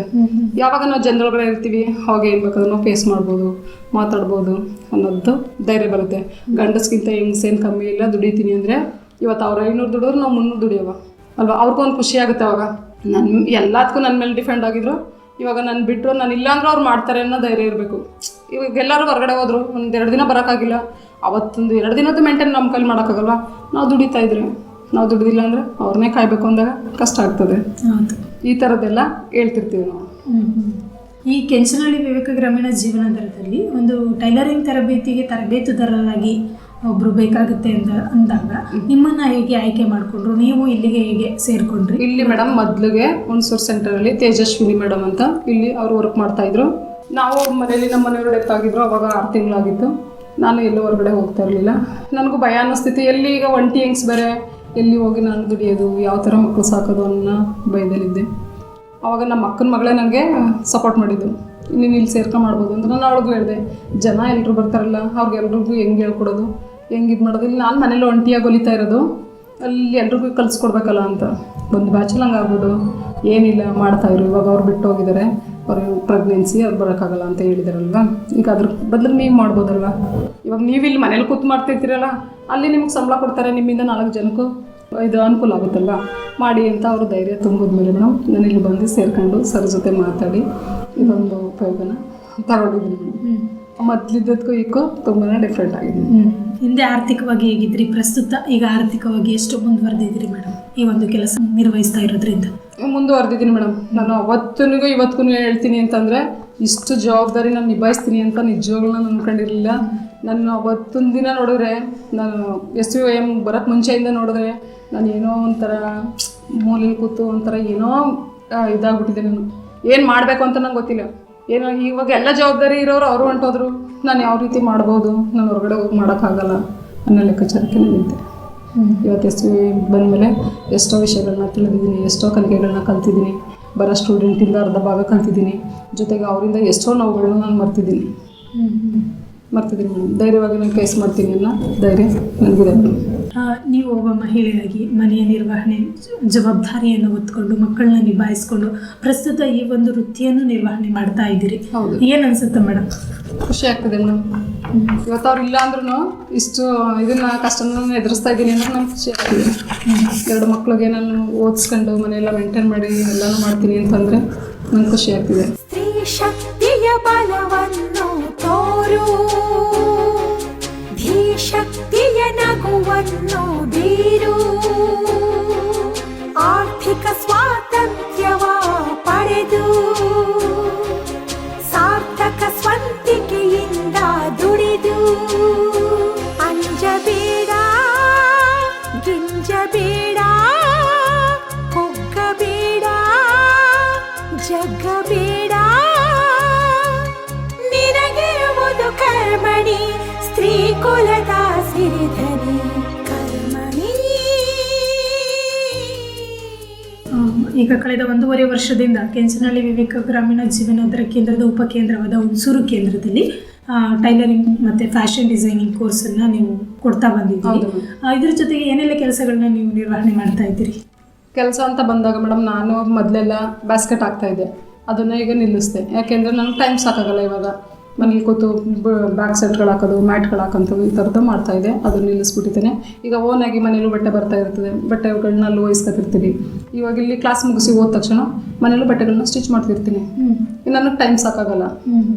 ಯಾವಾಗ ನಾವು ಜನರೊಳಗಡೆ ಇರ್ತೀವಿ ಅವಾಗ ಏನು ಬೇಕಾದ್ರೂ ನಾವು ಫೇಸ್ ಮಾಡ್ಬೋದು ಮಾತಾಡ್ಬೋದು ಅನ್ನೋದು ಧೈರ್ಯ ಬರುತ್ತೆ. ಗಂಡಸ್ಗಿಂತ ಹೆಂಗ್ಸೇನು ಕಮ್ಮಿ ಇಲ್ಲ ದುಡಿತೀನಿ ಅಂದರೆ ಇವತ್ತು ಅವ್ರು ಐನೂರು ದುಡಿದ್ರು ನಾವು ಮುನ್ನೂರು ದುಡಿಯವ. ಅಲ್ವಾ? ಅವ್ರಿಗೂ ಒಂದು ಖುಷಿ ಆಗುತ್ತೆ ಅವಾಗ. ನನ್ನ ಎಲ್ಲದಕ್ಕೂ ನನ್ನ ಮೇಲೆ ಡಿಫೆಂಡ್ ಆಗಿದ್ರು. ಇವಾಗ ನಾನು ಬಿಟ್ಟರು ನಾನು ಇಲ್ಲಾಂದ್ರೆ ಅವ್ರು ಮಾಡ್ತಾರೆ ಅನ್ನೋ ಧೈರ್ಯ ಇರಬೇಕು. ಇವಾಗ ಎಲ್ಲರೂ ಹೊರಗಡೆ ಹೋದ್ರು ಒಂದು ಎರಡು ದಿನ ಬರೋಕ್ಕಾಗಿಲ್ಲ. ಅವತ್ತೊಂದು ಎರಡು ದಿನದ್ದು ಮೇಂಟೈನ್ ನಮ್ಮ ಕೈಲಿ ಮಾಡೋಕ್ಕಾಗಲ್ವಾ? ನಾವು ದುಡಿತಾ ಇದ್ರೆ. ನಾವು ದುಡಿದಿಲ್ಲ ಅಂದರೆ ಅವ್ರನ್ನೇ ಕಾಯಬೇಕು ಅಂದಾಗ ಕಷ್ಟ ಆಗ್ತದೆ. ಈ ಥರದ್ದೆಲ್ಲ ಹೇಳ್ತಿರ್ತೀವಿ ನಾವು. ಈ ಕೆಂಚನಹಳ್ಳಿ ವಿವೇಕ ಗ್ರಾಮೀಣ ಜೀವನಾಧಾರದಲ್ಲಿ ಒಂದು ಟೈಲರಿಂಗ್ ತರಬೇತಿಗೆ ತರಬೇತುದಾರರಾಗಿ ಒಬ್ರು ಬೇಕಾಗುತ್ತೆ ಅಂತ ಅಂದಾಗ ನಿಮ್ಮನ್ನ ಹೇಗೆ ಆಯ್ಕೆ ಮಾಡಿಕೊಂಡ್ರು? ನೀವು ಇಲ್ಲಿಗೆ ಹೇಗೆ ಸೇರ್ಕೊಂಡ್ರಿ? ಇಲ್ಲಿ ಮೇಡಮ್ ಮೊದಲಿಗೆ ಹುಣಸೂರು ಸೆಂಟರಲ್ಲಿ ತೇಜಸ್ವಿನಿ ಮೇಡಮ್ ಅಂತ ಇಲ್ಲಿ ಅವ್ರು ವರ್ಕ್ ಮಾಡ್ತಾ ಇದ್ರು. ನಾವು ಮನೇಲಿ ನಮ್ಮ ಮನೆಯವರು ಡೆತ್ ಆಗಿದ್ರು ಅವಾಗ ಆರು ತಿಂಗಳಾಗಿತ್ತು. ನಾನು ಎಲ್ಲೂ ಹೊರಗಡೆ ಹೋಗ್ತಾ ಇರಲಿಲ್ಲ. ನನಗೂ ಭಯ ಅನ್ನಿಸ್ತಿತ್ತು ಎಲ್ಲಿ ಈಗ ಒಂಟಿ ಹೆಂಗ್ಸ್ ಬೇರೆ? ಎಲ್ಲಿ ಹೋಗಿ ನಾನು ದುಡಿಯೋದು? ಯಾವ ಥರ ಮಕ್ಕಳು ಸಾಕೋದು ಅನ್ನೋ ಭಯದಲ್ಲಿದ್ದೆ. ಅವಾಗ ನಮ್ಮ ಅಕ್ಕನ ಮಗಳೇ ನನಗೆ ಸಪೋರ್ಟ್ ಮಾಡಿದ್ದು. ನೀನು ಇಲ್ಲಿ ಸೇರ್ಕೊಂಡು ಮಾಡ್ಬೋದು ಅಂತ. ನಾನು ಅವಳಿಗೂ ಹೇಳಿದೆ ಜನ ಎಲ್ಲರೂ ಬರ್ತಾರಲ್ಲ ಅವ್ರಿಗೆಲ್ರಿಗೂ ಹೆಂಗೆ ಹೇಳ್ಕೊಡೋದು? ಹೆಂಗೆ ಇದು ಮಾಡೋದು? ಇಲ್ಲಿ ನಾನು ಮನೇಲಿ ಒಂಟಿಯಾಗಿ ಹೊಲಿತಾ ಇರೋದು. ಅಲ್ಲಿ ಎಲ್ರಿಗೂ ಕಲಿಸ್ಕೊಡ್ಬೇಕಲ್ಲ ಅಂತ. ಒಂದು ಬ್ಯಾಚಲ್ ಹಂಗೆ ಆಗ್ಬೋದು. ಏನಿಲ್ಲ ಮಾಡ್ತಾಯಿರು ಇವಾಗ ಅವ್ರು ಬಿಟ್ಟು ಹೋಗಿದ್ದಾರೆ ಅವರು ಪ್ರೆಗ್ನೆನ್ಸಿ ಅವ್ರು ಬರೋಕ್ಕಾಗಲ್ಲ ಅಂತ ಹೇಳಿದಾರಲ್ವ? ಈಗ ಅದ್ರ ಬದಲು ನೀವು ಮಾಡ್ಬೋದಲ್ವ? ಇವಾಗ ನೀವು ಇಲ್ಲಿ ಮನೇಲಿ ಕೂತು ಮಾಡ್ತಿರ್ತೀರಲ್ಲ ಅಲ್ಲಿ ನಿಮ್ಗೆ ಸಂಬಳ ಕೊಡ್ತಾರೆ ನಿಮ್ಮಿಂದ ನಾಲ್ಕು ಜನಕ್ಕೂ. ಇದು ಅನುಕೂಲ ಆಗುತ್ತಲ್ಲ ಮಾಡಿ ಅಂತ ಅವರು ಧೈರ್ಯ ತುಂಬಿದ್ಮೇಲೆ ನಾವು ನಾನು ಇಲ್ಲಿ ಬಂದು ಸೇರ್ಕೊಂಡು ಸರ್ ಜೊತೆ ಮಾತಾಡಿ ಇದೊಂದು ಉಪಯೋಗನ ತಗೊಂಡಿದ್ದೀನಿ. ಮೊದಲಿದ್ದಕ್ಕೂ ಈಗೂ ತುಂಬಾ ಡಿಫ್ರೆಂಟ್ ಆಗಿದೆ. ಹಿಂದೆ ಆರ್ಥಿಕವಾಗಿ ಹೇಗಿದ್ರಿ? ಪ್ರಸ್ತುತ ಈಗ ಆರ್ಥಿಕವಾಗಿ ಎಷ್ಟು ಮುಂದುವರೆದಿದ್ರಿ ಮೇಡಮ್? ಈ ಒಂದು ಕೆಲಸ ನಿರ್ವಹಿಸ್ತಾ ಇರೋದ್ರಿಂದ. ಮುಂದುವರೆದಿದ್ದೀನಿ ಮೇಡಮ್. ನಾನು ಅವತ್ತಿನಿಗೂ ಇವತ್ತಿಗೂ ಹೇಳ್ತೀನಿ ಅಂತಂದರೆ ಇಷ್ಟು ಜವಾಬ್ದಾರಿ ನಾನು ನಿಭಾಯಿಸ್ತೀನಿ ಅಂತ ನಿಜವಾಗ್ಲೂ ನಾನು ಅಂದ್ಕೊಂಡಿರಲಿಲ್ಲ ನಾನು ಅವತ್ತೊಂದು ದಿನ ನೋಡಿದ್ರೆ ನಾನು ಎಸ್ ಯು ಎಂ ಬರೋಕ್ಕೆ ಮುಂಚೆಯಿಂದ ನೋಡಿದ್ರೆ ನಾನು ಏನೋ ಒಂಥರ ಮೂಲೆಯಲ್ಲಿ ಕೂತು ಒಂಥರ ಏನೋ ಇದಾಗ್ಬಿಟ್ಟಿದೆ ನಾನು. ಏನು ಮಾಡಬೇಕು ಅಂತ ನಂಗೆ ಗೊತ್ತಿಲ್ಲ. ಏನೋ ಇವಾಗ ಎಲ್ಲ ಜವಾಬ್ದಾರಿ ಇರೋರು ಅವರು ಹೊಂಟೋದ್ರು. ನಾನು ಯಾವ ರೀತಿ ಮಾಡ್ಬೋದು? ನಾನು ಹೊರಗಡೆ ಹೋಗಿ ಮಾಡೋಕ್ಕಾಗಲ್ಲ ಅನ್ನೋ ಲೆಕ್ಕಾಚಾರಕ್ಕೆ ನಿಂತೆ. ಇವತ್ತು ಎಸ್ ಬಂದಮೇಲೆ ಎಷ್ಟೋ ವಿಷಯಗಳನ್ನ ತಿಳಿದಿದ್ದೀನಿ, ಎಷ್ಟೋ ಕಲಿಕೆಗಳನ್ನ ಕಲ್ತಿದ್ದೀನಿ. ಬರೋ ಸ್ಟೂಡೆಂಟಿಂದ ಅರ್ಧ ಭಾಗ ಕಲ್ತಿದ್ದೀನಿ. ಜೊತೆಗೆ ಅವರಿಂದ ಎಷ್ಟೋ ನೋವುಗಳನ್ನ ನಾನು ಮರ್ತಿದ್ದೀನಿ. ಮರ್ತಿದ್ದೀನಿ ಮೇಡಮ್. ಧೈರ್ಯವಾಗಿ ನಾನು ಫೇಸ್ ಮಾಡ್ತೀನಿ ಅನ್ನೋ ಧೈರ್ಯ ನನಗಿದೆ. ನೀವು ಒಬ್ಬ ಮಹಿಳೆಯಾಗಿ ಮನೆಯ ನಿರ್ವಹಣೆ ಜವಾಬ್ದಾರಿಯನ್ನು ಹೊತ್ಕೊಂಡು ಮಕ್ಕಳನ್ನ ನಿಭಾಯಿಸ್ಕೊಂಡು ಪ್ರಸ್ತುತ ಈ ಒಂದು ವೃತ್ತಿಯನ್ನು ನಿರ್ವಹಣೆ ಮಾಡ್ತಾ ಇದ್ದೀರಿ. ಹೌದು. ಏನು ಅನ್ಸುತ್ತೆ ಮೇಡಮ್? ಖುಷಿ ಆಗ್ತದೆ ಮೇಡಮ್. ಇವತ್ತು ಅವ್ರು ಇಲ್ಲ ಅಂದ್ರೂ ಇಷ್ಟು ಇದನ್ನ ಕಷ್ಟನ ಎದುರಿಸ್ತಾ ಇದ್ದೀನಿ ಅಂದ್ರೆ ನಂಗೆ ಖುಷಿ ಆಗ್ತದೆ. ಎರಡು ಮಕ್ಳಿಗೆ ನಾನು ಓದಿಸ್ಕೊಂಡು ಮನೆಯೆಲ್ಲ ಮೇಂಟೈನ್ ಮಾಡಿ ಎಲ್ಲನೂ ಮಾಡ್ತೀನಿ ಅಂತಂದರೆ ನಂಗೆ ಖುಷಿ ಆಗ್ತಿದೆ. ಸ್ತ್ರೀ ಶಕ್ತಿಯ ಬಲವನ್ನು ತೋರು ಧೀ ಶಕ್ತಿಯ ನಗುವನ್ನು ಬೀರು. ಆರ್ಥಿಕ ಸ್ವಾತಂತ್ರ್ಯವ ಈಗ ಕಳೆದ ಒಂದೂವರೆ ವರ್ಷದಿಂದ ಕೆಂಚನಹಳ್ಳಿ ವಿವೇಕ ಗ್ರಾಮೀಣ ಜೀವನೋದ್ಧಾರ ಕೇಂದ್ರದ ಉಪಕೇಂದ್ರವಾದ ಹುಣಸೂರು ಕೇಂದ್ರದಲ್ಲಿ ಟೈಲರಿಂಗ್ ಮತ್ತೆ ಫ್ಯಾಷನ್ ಡಿಸೈನಿಂಗ್ ಕೋರ್ಸನ್ನು ನೀವು ಕೊಡ್ತಾ ಬಂದಿದ್ದೀರಿ. ಇದ್ರ ಜೊತೆಗೆ ಏನೆಲ್ಲ ಕೆಲಸಗಳನ್ನ ನೀವು ನಿರ್ವಹಣೆ ಮಾಡ್ತಾ ಇದ್ದೀರಿ? ಕೆಲಸ ಅಂತ ಬಂದಾಗ ಮೇಡಮ್ ನಾನು ಮೊದಲೆಲ್ಲ ಬ್ಯಾಸ್ಕೆಟ್ ಹಾಕ್ತಾಯಿದ್ದೆ ಅದನ್ನು ಈಗ ನಿಲ್ಲಿಸ್ದೆ. ಯಾಕೆಂದರೆ ನನಗೆ ಟೈಮ್ ಸಾಕಾಗಲ್ಲ ಇವಾಗ. ಮನೇಲಿ ಕೂತು ಬ್ಯಾಕ್ ಸೆಟ್ಗಳು ಹಾಕೋದು ಮ್ಯಾಟ್ಗಳು ಹಾಕೋಂಥದ್ದು ಈ ಥರದ್ದು ಇದೆ. ಅದನ್ನು ನಿಲ್ಲಿಸ್ಬಿಟ್ಟಿದ್ದೇನೆ. ಈಗ ಓನಾಗಿ ಮನೇಲೂ ಬಟ್ಟೆ ಬರ್ತಾ ಇರ್ತದೆ. ಬಟ್ಟೆಗಳನ್ನ ಅಲ್ಲಿ ಓಯಿಸ್ಕೊತಿರ್ತೀವಿ ಇವಾಗ ಇಲ್ಲಿ ಕ್ಲಾಸ್ ಮುಗಿಸಿ ಹೋದ ತಕ್ಷಣ ಮನೇಲೂ ಬಟ್ಟೆಗಳನ್ನ ಸ್ಟಿಚ್ ಮಾಡ್ತಿರ್ತೀನಿ. ಇನ್ನು ನನಗೆ ಟೈಮ್ ಸಾಕಾಗಲ್ಲ.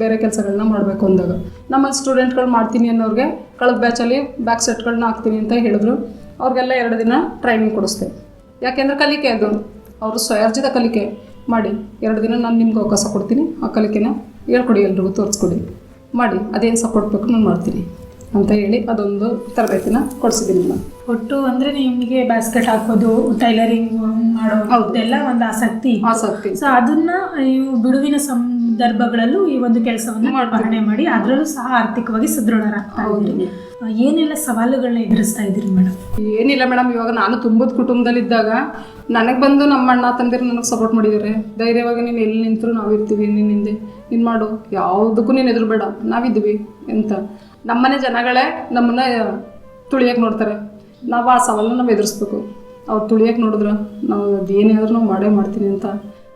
ಬೇರೆ ಕೆಲಸಗಳನ್ನ ಮಾಡಬೇಕು ಅಂದಾಗ. ನಮ್ಮಲ್ಲಿ ಸ್ಟೂಡೆಂಟ್ಗಳು ಮಾಡ್ತೀನಿ ಅನ್ನೋರಿಗೆ ಕಳೆದ ಬ್ಯಾಚಲ್ಲಿ ಬ್ಯಾಕ್ ಸೆಟ್ಗಳನ್ನ ಹಾಕ್ತೀನಿ ಅಂತ ಹೇಳಿದ್ರು. ಅವ್ರಿಗೆಲ್ಲ ಎರಡು ದಿನ ಟ್ರೈನಿಂಗ್ ಕೊಡಿಸ್ತೆ ಯಾಕೆಂದ್ರೆ ಕಲಿಕೆ ಅದು. ಅವರು ಸ್ವಯರ್ಜಿತ ಕಲಿಕೆ. ಮಾಡಿ ಎರಡು ದಿನ ನಾನು ನಿಮ್ಗೆ ಅವಕಾಶ ಕೊಡ್ತೀನಿ. ಆ ಕಲಿಕೆನ ಹೇಳ್ಕೊಡಿ ಎಲ್ರಿಗೂ ತೋರಿಸ್ಕೊಡಿ. ಮಾಡಿ ಅದೇನು ಸಪೋರ್ಟ್ ಬೇಕು ನಾನು ಮಾಡ್ತೀನಿ. ಅಂತ ಹೇಳಿ ಅದೊಂದು ತರಬೇತಿನ ಕೊಡಿಸಿದ್ದೀನಿ ನಾನು. ಒಟ್ಟು ಅಂದರೆ ನಿಮಗೆ ಬ್ಯಾಸ್ಕೆಟ್ ಹಾಕೋದು ಟೈಲರಿಂಗ್ ಮಾಡೋದು ಎಲ್ಲ ಒಂದು ಆಸಕ್ತಿ. ಆಸಕ್ತಿ ಸೊ ಅದನ್ನ ನೀವು ಬಿಡುವಿನ ಸಂದರ್ಭಗಳಲ್ಲೂ ಈ ಒಂದು ಕೆಲಸವನ್ನು ನಿರ್ವಹಣೆ ಮಾಡಿ ಅದರಲ್ಲೂ ಸಹ ಆರ್ಥಿಕವಾಗಿ ಸದೃಢರಾಗ್ತಾ ಇದ್ದೀರಿ ಏನೆಲ್ಲ ಸವಾಲುಗಳನ್ನ ಎದುರಿಸ್ತಾ ಇದ್ದೀರಿ ಮೇಡಮ್? ಏನಿಲ್ಲ ಮೇಡಮ್, ಇವಾಗ ನಾನು ತುಂಬದ ಕುಟುಂಬದಲ್ಲಿದ್ದಾಗ ನನಗೆ ಬಂದು ನಮ್ಮ ಅಣ್ಣ ತಂದಿರು ನನಗೆ ಸಪೋರ್ಟ್ ಮಾಡಿದ್ದಾರೆ. ಧೈರ್ಯವಾಗಿ ನೀನು ಎಲ್ಲಿ ನಿಂತರೂ ನಾವು ಇರ್ತೀವಿ ನಿನ್ನ ಹಿಂದೆ. ನೀನು ಮಾಡು, ಯಾವುದಕ್ಕೂ ನೀನು ಎದುರು ಬೇಡ ನಾವಿದ್ದೀವಿ ಅಂತ. ನಮ್ಮನೆ ಜನಗಳೇ ನಮ್ಮನ್ನ ತುಳಿಯಕ್ಕೆ ನೋಡ್ತಾರೆ. ನಾವು ಆ ಸವಾಲನ್ನ ನಾವು ಎದುರಿಸ್ಬೇಕು. ಅವ್ರು ತುಳಿಯಕ್ಕೆ ನೋಡಿದ್ರೆ ನಾವು ಅದು ಏನೇ ಆದ್ರೂ ನಾವು ಮಾಡೇ ಮಾಡ್ತೀನಿ ಅಂತ.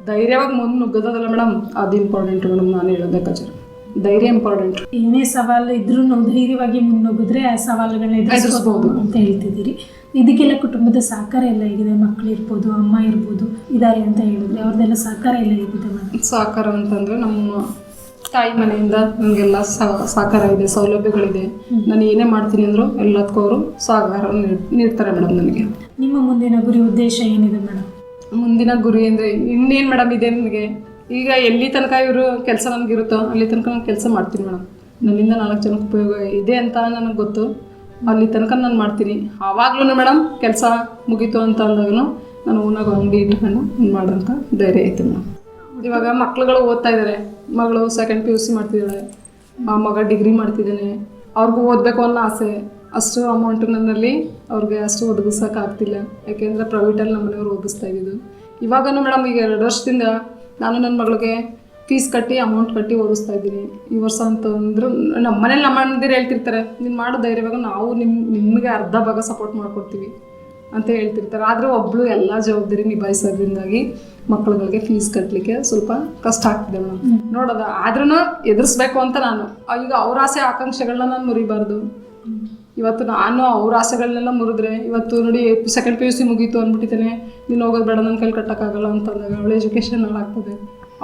ಧೈರ್ಯವಾಗಿ ಮುಂದೆ ನುಗ್ಗದಲ್ಲ ಮೇಡಮ್, ಅದು ಇಂಪಾರ್ಟೆಂಟ್ ಮೇಡಮ್, ನಾನು ಹೇಳೋದೇ ಕಚೇರಿ ಧೈರ್ಯ ಇಂಪಾರ್ಟೆಂಟ್ ಏನೇ ಸವಾಲು ಇದ್ರೂ ಧೈರ್ಯವಾಗಿ ಮುನ್ನುಗ್ಗಿದ್ರೆ ಆ ಸವಾಲುಗಳನ್ನ ಎದುರಿಸಬಹುದು ಅಂತ ಹೇಳ್ತಿದ್ದೀರಿ. ಇದಕ್ಕೆಲ್ಲ ಕುಟುಂಬದ ಸಹಕಾರ ಎಲ್ಲ ಹೇಗಿದೆ? ಮಕ್ಕಳು ಇರ್ಬೋದು ಅಮ್ಮ ಇರ್ಬೋದು ಇದಾರೆ ಅಂತ ಹೇಳಿದ್ರೆ ಅವ್ರದ್ದೆಲ್ಲ ಸಹಕಾರ ಎಲ್ಲ ಹೇಗಿದೆ ಮೇಡಮ್? ಸಹಕಾರ ಅಂತಂದ್ರೆ ನಮ್ಮ ತಾಯಿ ಮನೆಯಿಂದ ನನಗೆಲ್ಲ ಸಹಕಾರ ಇದೆ ಸೌಲಭ್ಯಗಳಿದೆ. ನಾನು ಏನೇ ಮಾಡ್ತೀನಿ ಅಂದ್ರು ಎಲ್ಲದಕ್ಕೂ ಅವರು ಸಹಕಾರ ನೀಡ್- ನೀಡ್ತಾರೆ ಮೇಡಮ್ ನನಗೆ. ನಿಮ್ಮ ಮುಂದಿನ ಗುರಿ ಉದ್ದೇಶ ಏನಿದೆ ಮೇಡಮ್? ಮುಂದಿನ ಗುರಿ ಅಂದರೆ ಇನ್ನೇನು ಮೇಡಮ್ ಇದೆ ನನಗೆ ಈಗ ಎಲ್ಲಿ ತನಕ ಇವರು ಕೆಲಸ ನನಗಿರುತ್ತೋ ಅಲ್ಲಿ ತನಕ ನಾನು ಕೆಲಸ ಮಾಡ್ತೀನಿ ಮೇಡಮ್. ನನ್ನಿಂದ ನಾಲ್ಕು ಜನಕ್ಕೆ ಉಪಯೋಗ ಇದೆ ಅಂತ ನನಗೆ ಗೊತ್ತು. ಅಲ್ಲಿ ತನಕ ನಾನು ಮಾಡ್ತೀನಿ. ಆವಾಗ್ಲೂ ಮೇಡಮ್ ಕೆಲಸ ಮುಗೀತು ಅಂತ ಅಂದಾಗೂ ನಾನು ಓನಾಗ ಅಂಗಡಿ ಇಟ್ಕೊಂಡು ಮಾಡೋಂಥ ಧೈರ್ಯ ಐತೆ ಮೇಡಮ್. ಇವಾಗ ಮಕ್ಳುಗಳು ಓದ್ತಾ ಇದ್ದಾರೆ ಮಗಳು ಸೆಕೆಂಡ್ ಪಿ ಯು ಸಿ ಮಾಡ್ತಿದ್ದಾಳೆ ಆ ಮಗ ಡಿಗ್ರಿ ಮಾಡ್ತಿದ್ದಾನೆ ಅವ್ರಿಗೂ ಓದಬೇಕು ಅನ್ನೋ ಆಸೆ. ಅಷ್ಟು ಅಮೌಂಟ್ ನನ್ನಲ್ಲಿ ಅವ್ರಿಗೆ ಅಷ್ಟು ಒದಗಿಸೋಕ್ಕಾಗ್ತಿಲ್ಲ ಯಾಕೆಂದರೆ ಪ್ರೈವೇಟಲ್ಲಿ ನಮ್ಮ ಮನೆಯವ್ರು ಓದಿಸ್ತಾ ಇದ್ದಿದ್ದು. ಇವಾಗನೂ ಮೇಡಮ್ ಈಗ ಎರಡು ವರ್ಷದಿಂದ ನಾನು ನನ್ನ ಮಗಳಿಗೆ ಫೀಸ್ ಕಟ್ಟಿ ಅಮೌಂಟ್ ಕಟ್ಟಿ ಓದಿಸ್ತಾ ಇದ್ದೀನಿ. ಈ ವರ್ಷ ಅಂತ ಅಂದ್ರು ನಮ್ಮ ಮನೇಲಿ ನಮ್ಮ ಅಣ್ಣಂದಿರು ಹೇಳ್ತಿರ್ತಾರೆ ನೀನು ಮಾಡೋ ಧೈರ್ಯವಾಗ ನಾವು ನಿಮ್ಮ ನಿಮಗೆ ಅರ್ಧ ಭಾಗ ಸಪೋರ್ಟ್ ಮಾಡ್ಕೊಡ್ತೀವಿ ಅಂತ ಹೇಳ್ತಿರ್ತಾರೆ. ಆದರೆ ಒಬ್ಬಳು ಎಲ್ಲ ಜವಾಬ್ದಾರಿ ನಿಭಾಯಿಸೋದ್ರಿಂದಾಗಿ ಮಕ್ಕಳುಗಳಿಗೆ ಫೀಸ್ ಕಟ್ಟಲಿಕ್ಕೆ ಸ್ವಲ್ಪ ಕಷ್ಟ ಆಗ್ತಿದೆ ಮೇಡಮ್. ನೋಡೋದ? ಆದ್ರೂ ಎದುರಿಸ್ಬೇಕು ಅಂತ ನಾನು. ಈಗ ಅವ್ರ ಆಸೆ ಆಕಾಂಕ್ಷೆಗಳನ್ನ ನಾನು ಮುರಿಬಾರ್ದು. ಇವತ್ತು ನಾನು ಅವ್ರ ಆಸೆಗಳನ್ನೆಲ್ಲ ಮುರಿದ್ರೆ ಇವತ್ತು ನೋಡಿ ಸೆಕೆಂಡ್ ಪಿ ಯು ಸಿ ಮುಗೀತು ಅಂದ್ಬಿಟ್ಟಿದ್ದೇನೆ. ನೀನು ಹೋಗೋದು ಬೇಡ ನನ್ನ ಕೈಲಿ ಕಟ್ಟೋಕ್ಕಾಗಲ್ಲ ಅಂತಂದಾಗ ಅವಳ ಎಜುಕೇಷನ್ ಹಾಳಾಗ್ತದೆ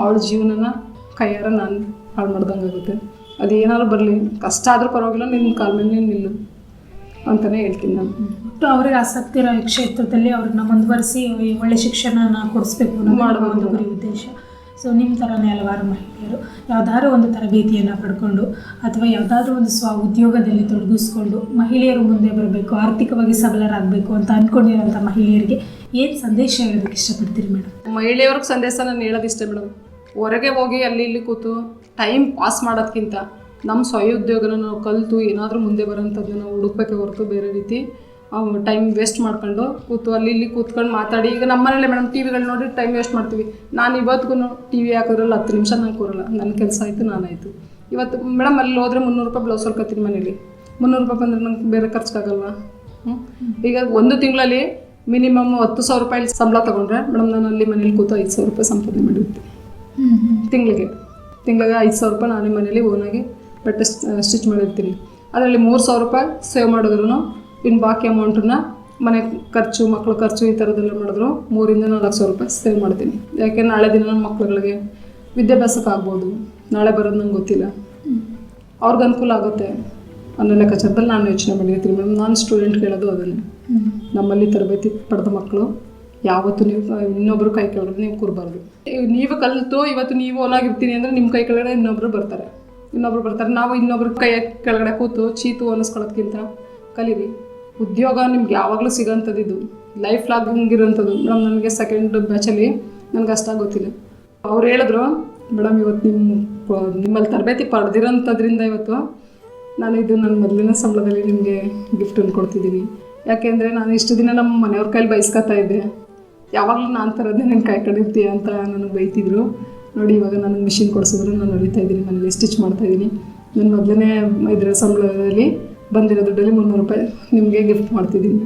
ಅವಳ ಜೀವನನ ಕೈಯಾರ ನಾನು ಹಾಳು ಮಾಡ್ದಂಗೆ ಆಗುತ್ತೆ. ಅದು ಏನಾದ್ರು ಬರಲಿ ಕಷ್ಟ ಆದರೂ ಪರವಾಗಿಲ್ಲ ನಿನ್ನ ಕಾಲ ಮೇಲೆ ನೀನು ನಿಲ್ಲು ಅಂತಲೇ ಹೇಳ್ತೀನಿ ನಾನು. ಒಟ್ಟು ಅವ್ರಿಗೆ ಆಸಕ್ತಿ ಇರೋ ಕ್ಷೇತ್ರದಲ್ಲಿ ಅವ್ರನ್ನ ಮುಂದುವರಿಸಿ ಒಳ್ಳೆ ಶಿಕ್ಷಣನ ಕೊಡಿಸ್ಬೇಕು ಅನ್ನೋದು ಮಾಡ್ಬೇಕು. ಒಂದು ಗುರಿ ಉದ್ದೇಶ. ಸೊ ನಿಮ್ಮ ಥರನೇ ಹಲವಾರು ಮಹಿಳೆಯರು ಯಾವುದಾದ್ರೂ ಒಂದು ತರಬೇತಿಯನ್ನು ಪಡ್ಕೊಂಡು ಅಥವಾ ಯಾವುದಾದ್ರೂ ಒಂದು ಸ್ವ ಉದ್ಯೋಗದಲ್ಲಿ ತೊಡಗಿಸ್ಕೊಂಡು ಮಹಿಳೆಯರು ಮುಂದೆ ಬರಬೇಕು, ಆರ್ಥಿಕವಾಗಿ ಸಬಲರಾಗಬೇಕು ಅಂತ ಅಂದ್ಕೊಂಡಿರೋಂಥ ಮಹಿಳೆಯರಿಗೆ ಏನು ಸಂದೇಶ ಹೇಳೋದಕ್ಕೆ ಇಷ್ಟಪಡ್ತೀರಿ ಮೇಡಮ್ ಮಹಿಳೆಯವ್ರಿಗೆ ಸಂದೇಶ ನಾನು ಹೇಳೋದಿಷ್ಟ ಮೇಡಮ್ ಹೊರಗೆ ಹೋಗಿ ಅಲ್ಲಿ ಇಲ್ಲಿ ಕೂತು ಟೈಮ್ ಪಾಸ್ ಮಾಡೋದಕ್ಕಿಂತ ನಮ್ಮ ಸ್ವಯ ಉದ್ಯೋಗನ ನಾವು ಕಲಿತು ಏನಾದರೂ ಮುಂದೆ ಬರೋಂಥದ್ದು ನಾವು ಹುಡುಕ್ಬೇಕೆ ಹೊರತು ಬೇರೆ ರೀತಿ ಟೈಮ್ ವೇಸ್ಟ್ ಮಾಡ್ಕೊಂಡು ಕೂತು ಅಲ್ಲಿ ಇಲ್ಲಿ ಕೂತ್ಕೊಂಡು ಮಾತಾಡಿ. ಈಗ ನಮ್ಮನೇಲೆ ಮೇಡಮ್ ಟಿ ವಿಗಳು ನೋಡಿ ಟೈಮ್ ವೇಸ್ಟ್ ಮಾಡ್ತೀವಿ. ನಾನು ಇವತ್ತಿಗೂ ಟಿ ವಿ ಹಾಕೋದ್ರಲ್ಲಿ ಹತ್ತು ನಿಮಿಷ ನಾನು ಕೂರಲ್ಲ ನನ್ನ ಕೆಲಸ ಆಯಿತು ನಾನಾಯಿತು ಇವತ್ತು ಮೇಡಮ್ ಅಲ್ಲಿ ಹೋದ್ರೆ ಮುನ್ನೂರು ರೂಪಾಯಿ ಬ್ಲೌಸ್ ಹೊಲ್ಕೊತೀನಿ ಮನೇಲಿ. ಮುನ್ನೂರು ರೂಪಾಯಿ ಬಂದರೆ ನಂಗೆ ಬೇರೆ ಖರ್ಚಾಗಲ್ವಾ ಹ್ಞೂ ಈಗ ಒಂದು ತಿಂಗಳಲ್ಲಿ ಮಿನಿಮಮ್ ಹತ್ತು ಸಾವಿರ ರೂಪಾಯಿ ಸಂಬಳ ತೊಗೊಂಡ್ರೆ ಮೇಡಮ್ ನಾನು ಅಲ್ಲಿ ಮನೇಲಿ ಕೂತು ಐದು ಸಾವಿರ ರೂಪಾಯಿ ಸಂಪಾದನೆ ಮಾಡಿರ್ತೀನಿ ತಿಂಗಳಿಗೆ. ತಿಂಗಳಿಗೆ ಐದು ಸಾವಿರ ರೂಪಾಯಿ ನಾನೇ ಮನೇಲಿ ಓನಾಗಿ ಬಟ್ಟೆ ಸ್ಟಿಚ್ ಮಾಡಿರ್ತೀನಿ. ಅದರಲ್ಲಿ ಮೂರು ಸಾವಿರ ರೂಪಾಯಿ ಸೇವ್ ಮಾಡಿದ್ರು ಇನ್ನು ಬಾಕಿ ಅಮೌಂಟನ್ನ ಮನೆ ಖರ್ಚು, ಮಕ್ಳ ಖರ್ಚು ಈ ಥರದ್ದೆಲ್ಲ ಮಾಡಿದ್ರು. ಮೂರಿಂದ ನಾಲ್ಕು ಸಾವಿರ ರೂಪಾಯಿ ಸೇವ್ ಮಾಡ್ತೀನಿ. ಯಾಕೆ ನಾಳೆ ದಿನ ನನ್ನ ಮಕ್ಳುಗಳಿಗೆ ವಿದ್ಯಾಭ್ಯಾಸಕ್ಕೆ ಆಗ್ಬೋದು. ನಾಳೆ ಬರೋದು ನಂಗೆ ಗೊತ್ತಿಲ್ಲ. ಅವ್ರಿಗೆ ಅನುಕೂಲ ಆಗುತ್ತೆ ಅನ್ನೋ ಲೆಕ್ಕಾಚಾರದಲ್ಲಿ ನಾನು ಯೋಚನೆ ಮಾಡಿರ್ತೀನಿ ಮೇಡಮ್. ನಾನು ಸ್ಟೂಡೆಂಟ್ ಕೇಳೋದು ಅದನ್ನೇ. ನಮ್ಮಲ್ಲಿ ತರಬೇತಿ ಪಡೆದ ಮಕ್ಕಳು ಯಾವತ್ತು ನೀವು ಇನ್ನೊಬ್ಬರು ಕೈ ಕೆಳಗಡೆ ನೀವು ಕೂರಬಾರ್ದು. ನೀವು ಕಲಿತು ಇವತ್ತು ನೀವು ಓನಾಗಿರ್ತೀನಿ ಅಂದರೆ ನಿಮ್ಮ ಕೈ ಕೆಳಗಡೆ ಇನ್ನೊಬ್ಬರು ಬರ್ತಾರೆ. ಇನ್ನೊಬ್ರು ಬರ್ತಾರೆ. ನಾವು ಇನ್ನೊಬ್ರ ಕೈ ಕೆಳಗಡೆ ಕೂತು ಚೀತು ಅನ್ನಿಸ್ಕೊಳ್ಳೋದ್ಕಿಂತ ಕಲೀರಿ. ಉದ್ಯೋಗ ನಿಮ್ಗೆ ಯಾವಾಗಲೂ ಸಿಗೋಂಥದ್ದು ಇದು. ಲೈಫ್ ಲಾಗ್ ಹಿಂಗಿರೋಂಥದ್ದು. ಮೇಡಮ್, ನನಗೆ ಸೆಕೆಂಡ್ ಬ್ಯಾಚಲ್ಲಿ ನನಗೆ ಅಷ್ಟಾಗಿ ಗೊತ್ತಿಲ್ಲ. ಅವ್ರು ಹೇಳಿದ್ರು, ಮೇಡಮ್ ಇವತ್ತು ನಿಮ್ಮ ನಿಮ್ಮಲ್ಲಿ ತರಬೇತಿ ಪಡೆದಿರೋಂಥದ್ರಿಂದ ಇವತ್ತು ನಾನು ಇದು ನನ್ನ ಮೊದಲಿನ ಸಂಬಳದಲ್ಲಿ ನಿಮಗೆ ಗಿಫ್ಟನ್ನು ಕೊಡ್ತಿದ್ದೀನಿ. ಯಾಕೆಂದರೆ ನಾನು ಇಷ್ಟು ದಿನ ನಮ್ಮ ಮನೆಯವ್ರ ಕೈಲಿ ಬಯಸ್ಕೊತಾ ಇದ್ದೆ. ಯಾವಾಗಲೂ ನಾನು ನಿನ್ನ ಕೈ ಕಡಿರ್ತೀಯ ಅಂತ ನನಗೆ ಬೈತಿದ್ರು. ನೋಡಿ, ಇವಾಗ ನನಗೆ ಮಿಷಿನ್ ಕೊಡಿಸಿದ್ರು ನಾನು ಹೊಡಿತಾ ಇದ್ದೀನಿ, ಮನೇಲಿ ಸ್ಟಿಚ್ ಮಾಡ್ತಾ ಇದ್ದೀನಿ. ನನ್ನ ಮೊದಲನೇ ಇದರ ಸಂಬಳದಲ್ಲಿ ಬಂದಿರೋ ದುಡ್ಡಲ್ಲಿ ಮುನ್ನೂರು ರೂಪಾಯಿ ನಿಮಗೆ ಗಿಫ್ಟ್ ಮಾಡ್ತಿದ್ದೀನಿ.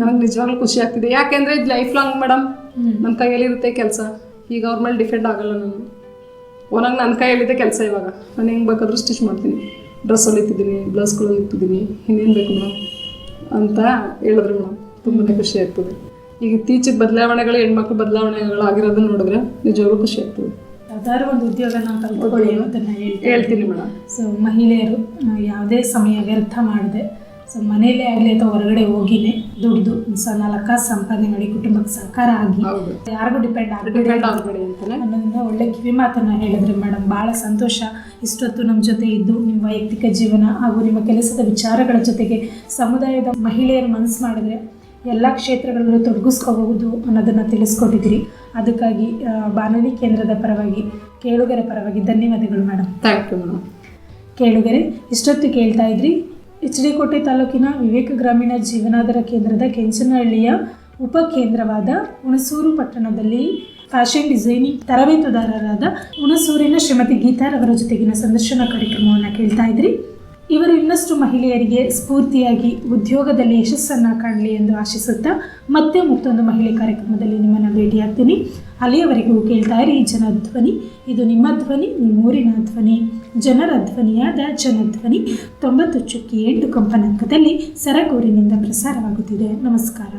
ನನಗೆ ನಿಜವಾಗ್ಲೂ ಖುಷಿ ಆಗ್ತಿದೆ. ಯಾಕೆಂದರೆ ಇದು ಲೈಫ್ ಲಾಂಗ್ ಮೇಡಮ್ ನನ್ನ ಕೈಯಲ್ಲಿರುತ್ತೆ ಕೆಲಸ. ಈಗ ಅವ್ರ ಮೇಲೆ ಡಿಫೆಂಡ್ ಆಗಲ್ಲ ನಾನು. ಓನಾಗ ನನ್ನ ಕೈಯಲ್ಲಿದೆ ಕೆಲಸ ಇವಾಗ. ನಾನು ಹೆಂಗೆ ಬೇಕಾದರೂ ಸ್ಟಿಚ್ ಮಾಡ್ತೀನಿ. ಡ್ರೆಸ್ ಹೊಲಿತಿದ್ದೀನಿ ಬ್ಲೌಸ್ಗಳು ಹೊಲಿತಿದ್ದೀನಿ ಇನ್ನೇನು ಬೇಕು ಮೇಡಮ್ ಅಂತ ಹೇಳಿದ್ರು ಮೇಡಮ್ ತುಂಬಾ ಖುಷಿ ಆಗ್ತದೆ. ಈಗ ಇತ್ತೀಚೆಗೆ ಬದಲಾವಣೆಗಳು ಹೆಣ್ಮಕ್ಳು ಬದಲಾವಣೆಗಳು ಆಗಿರೋದನ್ನ ನೋಡಿದ್ರೆ ನಿಜವಾಗ್ಲೂ ಖುಷಿ ಆಗ್ತದೆ. ಯಾವ್ದಾದ್ರು ಒಂದು ಉದ್ಯೋಗನ ಕಲ್ತ್ಕೊಳ್ಳಿ ಅನ್ನೋದನ್ನ ಹೇಳ್ತೀನಿ ಮೇಡಮ್. ಸೊ ಮಹಿಳೆಯರು ಯಾವುದೇ ಸಮಯ ವ್ಯರ್ಥ ಮಾಡಿದೆ. ಸೊ ಮನೆಯಲ್ಲೇ ಆಗಲಿ ಅಥವಾ ಹೊರಗಡೆ ಹೋಗಿನೇ ದುಡ್ದು ಸೊ ನಾಲ್ಕು ಕಾಸು ಸಂಪಾದನೆ ಮಾಡಿ ಕುಟುಂಬಕ್ಕೆ ಸಹಕಾರ ಆಗಿ. ಯಾರಿಗೂ ಡಿಪೆಂಡ್ ಆಗಬೇಡಿ ಅನ್ನೋದನ್ನ ಒಳ್ಳೆ ಕಿವಿ ಮಾತನ್ನ ಹೇಳಿದ್ರೆ ಮೇಡಮ್ ಭಾಳ ಸಂತೋಷ. ಇಷ್ಟೊತ್ತು ನಮ್ಮ ಜೊತೆ ಇದ್ದು ನಿಮ್ಮ ವೈಯಕ್ತಿಕ ಜೀವನ ಹಾಗೂ ನಿಮ್ಮ ಕೆಲಸದ ವಿಚಾರಗಳ ಜೊತೆಗೆ ಸಮುದಾಯದ ಮಹಿಳೆಯರು ಮನಸ್ಸು ಮಾಡಿದ್ರೆ ಎಲ್ಲ ಕ್ಷೇತ್ರಗಳಲ್ಲೂ ತೊಡಗಿಸ್ಕೋಬಹುದು ಅನ್ನೋದನ್ನು ತಿಳಿಸ್ಕೊಟ್ಟಿದ್ದೀರಿ. ಅದಕ್ಕಾಗಿ ಬಾನುಲಿ ಕೇಂದ್ರದ ಪರವಾಗಿ ಕೇಳುಗರ ಪರವಾಗಿ ಧನ್ಯವಾದಗಳು ಮೇಡಮ್ ಥ್ಯಾಂಕ್ ಯು ಮೇಡಮ್ ಕೇಳುಗರೆ ಇಷ್ಟೊತ್ತು ಕೇಳ್ತಾ ಇದ್ರಿ ಎಚ್ ಡಿ ಕೋಟೆ ತಾಲೂಕಿನ ವಿವೇಕ ಗ್ರಾಮೀಣ ಜೀವನಾಧಾರ ಕೇಂದ್ರದ ಕೆಂಚನಹಳ್ಳಿಯ ಉಪಕೇಂದ್ರವಾದ ಹುಣಸೂರು ಪಟ್ಟಣದಲ್ಲಿ ಫ್ಯಾಷನ್ ಡಿಸೈನಿಂಗ್ ತರಬೇತುದಾರರಾದ ಹುಣಸೂರಿನ ಶ್ರೀಮತಿ ಗೀತಾರವರ ಜೊತೆಗಿನ ಸಂದರ್ಶನ ಕಾರ್ಯಕ್ರಮವನ್ನು ಕೇಳ್ತಾ ಇದ್ರಿ. ಇವರು ಇನ್ನಷ್ಟು ಮಹಿಳೆಯರಿಗೆ ಸ್ಫೂರ್ತಿಯಾಗಿ ಉದ್ಯೋಗದಲ್ಲಿ ಯಶಸ್ಸನ್ನು ಕಾಣಲಿ ಎಂದು ಆಶಿಸುತ್ತಾ ಮತ್ತೆ ಮತ್ತೊಂದು ಮಹಿಳೆ ಕಾರ್ಯಕ್ರಮದಲ್ಲಿ ನಿಮ್ಮನ್ನು ಭೇಟಿಯಾಗ್ತೀನಿ. ಅಲ್ಲಿಯವರೆಗೂ ಕೇಳ್ತಾ ಇರಿ ಜನಧ್ವನಿ ಇದು ನಿಮ್ಮ ಧ್ವನಿ, ನಿಮ್ಮೂರಿನ ಧ್ವನಿ, ಜನರ ಧ್ವನಿಯಾದ ಜನಧ್ವನಿ ತೊಂಬತ್ತು ಚುಕ್ಕಿ ಎಂಟು ಕಂಪನಾಂಕದಲ್ಲಿ ಸರಗೂರಿನಿಂದ ಪ್ರಸಾರವಾಗುತ್ತಿದೆ. ನಮಸ್ಕಾರ.